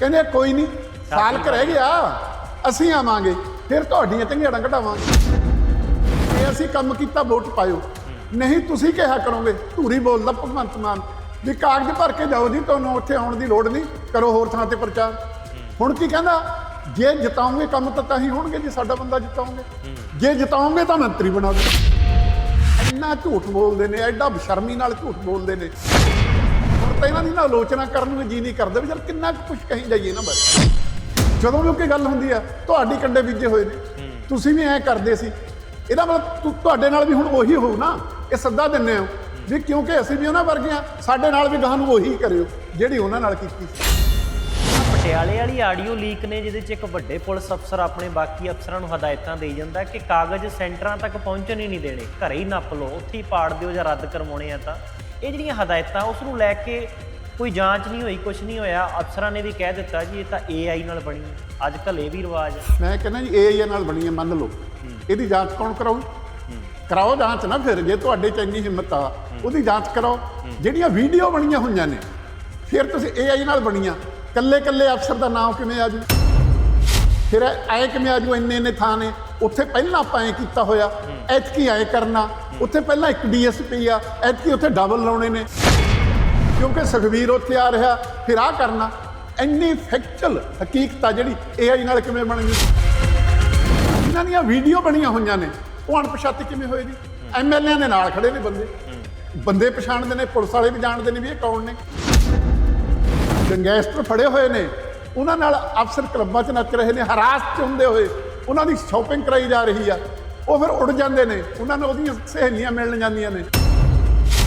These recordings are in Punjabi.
ਕਹਿੰਦੇ ਕੋਈ ਨਹੀਂ ਸਾਲ ਕੁ ਰਹਿ ਗਿਆ ਅਸੀਂ ਆਵਾਂਗੇ ਫਿਰ ਤੁਹਾਡੀਆਂ ਚੰਗਿਆੜਾਂ ਕਢਾਵਾਂਗੇ ਜੇ ਅਸੀਂ ਕੰਮ ਕੀਤਾ ਵੋਟ ਪਾਇਓ। ਨਹੀਂ ਤੁਸੀਂ ਕਿਹਾ ਕਰੋਗੇ ਧੂਰੀ ਬੋਲਦਾ ਭਗਵੰਤ ਮਾਨ। ਵੀ ਕਾਗਜ਼ ਭਰ ਕੇ ਜਾਓ ਜੀ ਤੁਹਾਨੂੰ ਉੱਥੇ ਆਉਣ ਦੀ ਲੋੜ ਨਹੀਂ ਕਰੋ ਹੋਰ ਥਾਂ ਤੇ ਪ੍ਰਚਾਰ। ਹੁਣ ਕੀ ਕਹਿੰਦਾ ਜੇ ਜਿਤਾਉਂਗੇ ਕੰਮ ਤਾਂ ਤਾਂ ਹੀ ਹੋਣਗੇ ਜੇ ਸਾਡਾ ਬੰਦਾ ਜਿਤਾਉਂਗੇ। ਜੇ ਜਿਤਾਉਂਗੇ ਤਾਂ ਮੰਤਰੀ ਬਣਾ ਦਿਓ। ਇੰਨਾ ਝੂਠ ਬੋਲਦੇ ਨੇ ਐਡਾ ਬਸ਼ਰਮੀ ਨਾਲ ਝੂਠ ਬੋਲਦੇ ਨੇ। ਤਾਂ ਇਹਨਾਂ ਦੀ ਨਾ ਆਲੋਚਨਾ ਕਰਨ ਨੂੰ ਜੀ ਨਹੀਂ ਕਰਦੇ ਵੀ ਚਲ ਕਿੰਨਾ ਕੁਝ ਕਹੀ ਜਾਈਏ ਨਾ ਬਸ। ਜਦੋਂ ਵੀ ਕੋਈ ਗੱਲ ਹੁੰਦੀ ਆ ਤੁਹਾਡੀ ਕੰਡੇ ਬੀਜੇ ਹੋਏ ਨੇ। ਤੁਸੀਂ ਵੀ ਐਂ ਕਰਦੇ ਸੀ। ਇਹਦਾ ਮਤਲਬ ਤੁਹਾਡੇ ਨਾਲ ਵੀ ਹੁਣ ਉਹੀ ਹੋਊ ਨਾ। ਇਹ ਸੱਦਾ ਦਿੰਨੇ ਹੋ। ਵੀ ਕਿਉਂਕਿ ਅਸੀਂ ਵੀ ਉਹਨਾਂ ਵਰਗੇ ਆ ਸਾਡੇ ਨਾਲ ਵੀ ਗਾਹ ਨੂੰ ਉਹੀ ਕਰਿਓ ਜਿਹੜੀ ਉਹਨਾਂ ਨਾਲ ਕੀਤੀ ਸੀ। ਪਟਿਆਲੇ ਵਾਲੀ ਆਡੀਓ ਲੀਕ ਨੇ ਜਿਹਦੇ 'ਚ ਇੱਕ ਵੱਡੇ ਪੁਲਿਸ ਅਫਸਰ ਆਪਣੇ ਬਾਕੀ ਅਫਸਰਾਂ ਨੂੰ ਹਦਾਇਤਾਂ ਦੇਈ ਜਾਂਦਾ ਕਿ ਕਾਗਜ਼ ਸੈਂਟਰਾਂ ਤੱਕ ਪਹੁੰਚਣ ਹੀ ਨਹੀਂ ਦੇਣੇ। ਘਰੇ ਹੀ ਨੱਪ ਲਓ ਉੱਥੇ ਹੀ ਪਾੜ ਦਿਓ ਜਾਂ ਰੱਦ ਕਰਵਾਉਣੇ ਆ ਤਾਂ। ਇਹ ਜਿਹੜੀਆਂ ਹਦਾਇਤਾਂ ਉਸ ਨੂੰ ਲੈ ਕੇ ਕੋਈ ਜਾਂਚ ਨਹੀਂ ਹੋਈ ਕੁਝ ਨਹੀਂ ਹੋਇਆ ਅਫਸਰਾਂ ਨੇ ਵੀ ਕਹਿ ਦਿੱਤਾ ਜੀ ਇਹ ਤਾਂ AI ਨਾਲ ਬਣੀ ਹੈ। ਅੱਜ ਕੱਲ੍ਹ ਇਹ ਵੀ ਰਿਵਾਜ ਹੈ। ਮੈਂ ਕਹਿੰਦਾ ਜੀ ਏਆਈ ਨਾਲ ਬਣੀ ਹੈ ਮੰਨ ਲਓ। ਇਹਦੀ ਜਾਂਚ ਕੌਣ ਕਰਾਊ? ਕਰਾਓ ਜਾਂਚ ਨਾ ਫਿਰ ਜੇ ਤੁਹਾਡੇ ਚ ਇੰਨੀ ਹਿੰਮਤ ਆ ਉਹਦੀ ਜਾਂਚ ਕਰਾਓ। ਜਿਹੜੀਆਂ ਵੀਡੀਓ ਬਣੀਆਂ ਹੋਈਆਂ ਨੇ ਫਿਰ ਤੁਸੀਂ ਏਆਈ ਨਾਲ ਬਣੀਆਂ। ਕੱਲੇ ਕੱਲੇ ਅਫਸਰ ਦਾ ਨਾਮ ਕਿਵੇਂ ਆ ਜੂ? ਫਿਰ ਐ ਕਿਵੇਂ ਆ ਜੂ? ਇੰਨੇ ਇੰਨੇ ਥਾਂ ਨੇ। ਉੱਥੇ ਪਹਿਲਾਂ ਆਪਾਂ ਐ ਕੀਤਾ ਹੋਇਆ। ਐਤਕੀ ਐ ਕਰਨਾ। ਉੱਥੇ ਪਹਿਲਾਂ ਇੱਕ ਡੀਐਸਪੀ ਆ, ਐਤਕੀ ਉੱਥੇ ਡਬਲ ਲਾਉਣੇ ਨੇ। ਕਿਉਂਕਿ ਸੁਖਵੀਰ ਉੱਥੇ ਆ ਰਿਹਾ, ਫਿਰ ਆ ਕਰਨਾ। ਇੰਨੀ ਫੈਕਚੁਅਲ ਹਕੀਕਤ ਆ ਜਿਹੜੀ ਏਆਈ ਨਾਲ ਕਿਵੇਂ ਬਣ ਗਈ। ਇਹਨਾਂ ਦੀਆਂ ਵੀਡੀਓ ਬਣੀਆਂ ਹੋਈਆਂ ਨੇ। ਉਹ ਅਣਪਛਾਤੇ ਕਿਵੇਂ ਹੋਏ ਜੀ? ਐਮਐਲਏ ਦੇ ਨਾਲ ਖੜੇ ਨੇ ਬੰਦੇ। ਬੰਦੇ ਪਛਾਣਦੇ ਨੇ, ਪੁਲਿਸ ਵਾਲੇ ਵੀ ਜਾਣਦੇ ਨੇ ਵੀ ਇਹ ਕੌਣ ਨੇ। ਗੈਂਗਸਟਰ ਫੜੇ ਹੋਏ ਨੇ। ਉਹਨਾਂ ਨਾਲ ਅਫਸਰ ਕਲੱਬਾਂ 'ਚ ਨੱਚ ਰਹੇ ਨੇ ਹਰਾਸਤ 'ਚ ਹੁੰਦੇ ਹੋਏ। ਉਹਨਾਂ ਦੀ ਸ਼ਾਪਿੰਗ ਕਰਾਈ ਜਾ ਰਹੀ ਆ। ਉਹ ਫਿਰ ਉੱਡ ਜਾਂਦੇ ਨੇ। ਉਹਨਾਂ ਨੂੰ ਉਹਦੀਆਂ ਸਹੇਲੀਆਂ ਮਿਲਣ ਜਾਂਦੀਆਂ ਨੇ।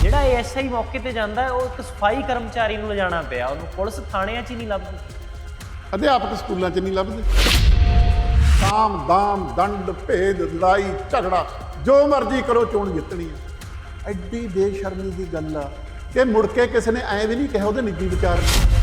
ਜਿਹੜਾ ਐਸਆਈ ਮੌਕੇ ਤੇ ਜਾਂਦਾ ਉਹ ਇੱਕ ਸਫ਼ਾਈ ਕਰਮਚਾਰੀ ਨੂੰ ਲਿਜਾਣਾ ਪਿਆ। ਉਹਨੂੰ ਪੁਲਿਸ ਥਾਣਿਆਂ 'ਚ ਹੀ ਨਹੀਂ ਲੱਭਦੀ। ਅਧਿਆਪਕ ਸਕੂਲਾਂ 'ਚ ਨਹੀਂ ਲੱਭਦੇ। ਸਾਮ ਦਾਮ ਦੰਡ ਭੇਦ ਲੜਾਈ ਝਗੜਾ ਜੋ ਮਰਜ਼ੀ ਕਰੋ ਚੋਣ ਜਿੱਤਣੀ ਹੈ ਐਡੀ ਬੇਸ਼ਰਮੀ ਦੀ ਗੱਲ ਆ ਕਿ ਮੁੜ ਕੇ ਕਿਸੇ ਨੇ ਐ ਵੀ ਨਹੀਂ ਕਿਹਾ ਉਹਦੇ ਨਿੱਜੀ ਵਿਚਾਰ। ਨੇ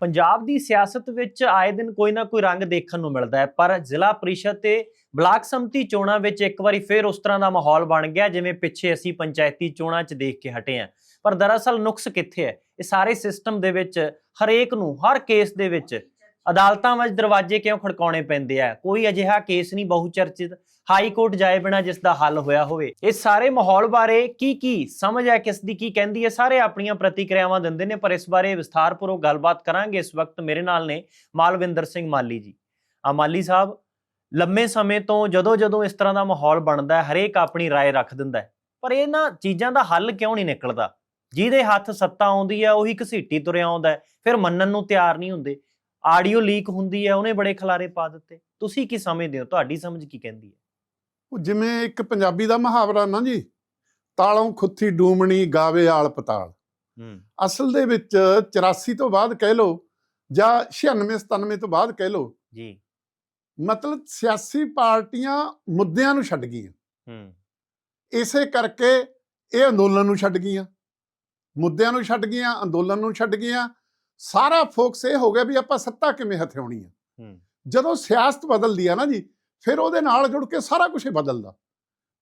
ਪੰਜਾਬ ਦੀ ਸਿਆਸਤ ਵਿੱਚ ਆਏ ਦਿਨ ਕੋਈ ਨਾ ਕੋਈ ਰੰਗ ਦੇਖਣ ਨੂੰ ਮਿਲਦਾ ਹੈ, ਪਰ ਜ਼ਿਲ੍ਹਾ ਪ੍ਰੀਸ਼ਦ ਤੇ ਬਲਾਕ ਸੰਮਤੀ ਚੋਣਾਂ ਵਿੱਚ ਇੱਕ ਵਾਰੀ ਫੇਰ ਉਸ ਤਰ੍ਹਾਂ ਦਾ ਮਾਹੌਲ ਬਣ ਗਿਆ, ਜਿਵੇਂ ਪਿੱਛੇ ਅਸੀਂ ਪੰਚਾਇਤੀ ਚੋਣਾਂ 'ਚ ਦੇਖ ਕੇ ਹਟੇ ਹਾਂ। ਪਰ ਦਰਅਸਲ ਨੁਕਸ ਕਿੱਥੇ ਹੈ? ਇਹ ਸਾਰੇ ਸਿਸਟਮ ਦੇ ਵਿੱਚ ਹਰੇਕ ਨੂੰ, ਹਰ ਕੇਸ ਦੇ ਵਿੱਚ ਅਦਾਲਤਾਂ ਵਿੱਚ ਦਰਵਾਜ਼ੇ ਕਿਉਂ ਖੜਕਾਉਣੇ ਪੈਂਦੇ ਆ ਕੋਈ ਅਜਿਹਾ ਕੇਸ ਨਹੀਂ ਬਹੁਚਰਚਿਤ ਹਾਈ ਕੋਰਟ ਜਾਏ ਬਿਨਾ ਜਿਸ ਦਾ ਹੱਲ ਹੋਇਆ ਹੋਵੇ ਇਸ ਸਾਰੇ ਮਾਹੌਲ ਬਾਰੇ ਕੀ ਕੀ ਸਮਝ ਹੈ ਕਿਸ ਦੀ ਕੀ ਕਹਿੰਦੀ ਹੈ ਸਾਰੇ ਆਪਣੀਆਂ ਪ੍ਰਤੀਕਿਰਿਆਵਾਂ ਦਿੰਦੇ ਨੇ ਪਰ ਇਸ ਬਾਰੇ ਵਿਸਥਾਰਪੂਰਵਕ ਗੱਲਬਾਤ ਕਰਾਂਗੇ ਇਸ ਵਕਤ ਮੇਰੇ ਨਾਲ ਨੇ ਮਾਲਵਿੰਦਰ ਸਿੰਘ ਮਾਲੀ ਜੀ ਆ ਮਾਲੀ ਸਾਹਿਬ ਲੰਮੇ ਸਮੇਂ ਤੋਂ ਜਦੋਂ ਜਦੋਂ ਇਸ ਤਰ੍ਹਾਂ ਦਾ ਮਾਹੌਲ ਬਣਦਾ ਹੈ ਹਰੇਕ ਆਪਣੀ رائے ਰੱਖ ਦਿੰਦਾ ਹੈ ਪਰ ਇਹਨਾਂ ਚੀਜ਼ਾਂ ਦਾ ਹੱਲ ਕਿਉਂ ਨਹੀਂ ਨਿਕਲਦਾ ਜਿਹਦੇ ਹੱਥ ਸੱਤਾ ਆਉਂਦੀ ਹੈ ਉਹੀ ਘਸੀਟੀ ਤੁਰਿਆ ਆਉਂਦਾ ਹੈ ਫਿਰ ਮੰਨਣ ਨੂੰ ਤਿਆਰ ਨਹੀਂ ਹੁੰਦੇ ਆਡੀਓ ਲੀਕ ਹੁੰਦੀ ਹੈ ਉਹਨੇ ਬੜੇ ਖਲਾਰੇ ਪਾ ਦਿੱਤੇ। ਤੁਸੀਂ ਕੀ ਸਮਝਦੇ ਹੋ? ਤੁਹਾਡੀ ਸਮਝ ਕੀ ਕਹਿੰਦੀ ਹੈ? ਉਹ ਜਿਵੇਂ ਇੱਕ ਪੰਜਾਬੀ ਦਾ ਮੁਹਾਵਰਾ ਨਾ ਜੀ ਤਾਲੋਂ ਖੁੱਥੀ ਡੂਮਣੀ ਗਾਵੇ ਆਲ ਪਤਾਲ। ਅਸਲ ਦੇ ਵਿੱਚ 84 ਤੋਂ ਬਾਅਦ ਕਹਿ ਲਓ ਜਾਂ 96 97 ਤੋਂ ਬਾਅਦ ਕਹਿ ਲਓ ਜੀ। ਮਤਲਬ ਸਿਆਸੀ ਪਾਰਟੀਆਂ ਮੁੱਦਿਆਂ ਨੂੰ ਛੱਡ ਗਈਆਂ। ਹੂੰ। ਇਸੇ ਕਰਕੇ ਇਹ ਅੰਦੋਲਨ ਨੂੰ ਛੱਡ ਗਈਆਂ। ਮੁੱਦਿਆਂ ਨੂੰ ਛੱਡ ਗਈਆਂ ਅੰਦੋਲਨ ਨੂੰ ਛੱਡ ਗਈਆਂ ਸਾਰਾ ਫੋਕਸ ਇਹ ਹੋ ਗਿਆ ਵੀ ਆਪਾਂ ਸੱਤਾ ਕਿਵੇਂ ਹਥਿਆਉਣੀ ਆ। ਜਦੋਂ ਸਿਆਸਤ ਬਦਲਦੀ ਆ ਨਾ ਜੀ ਫਿਰ ਉਹਦੇ ਨਾਲ ਜੁੜ ਕੇ ਸਾਰਾ ਕੁਝ ਬਦਲਦਾ।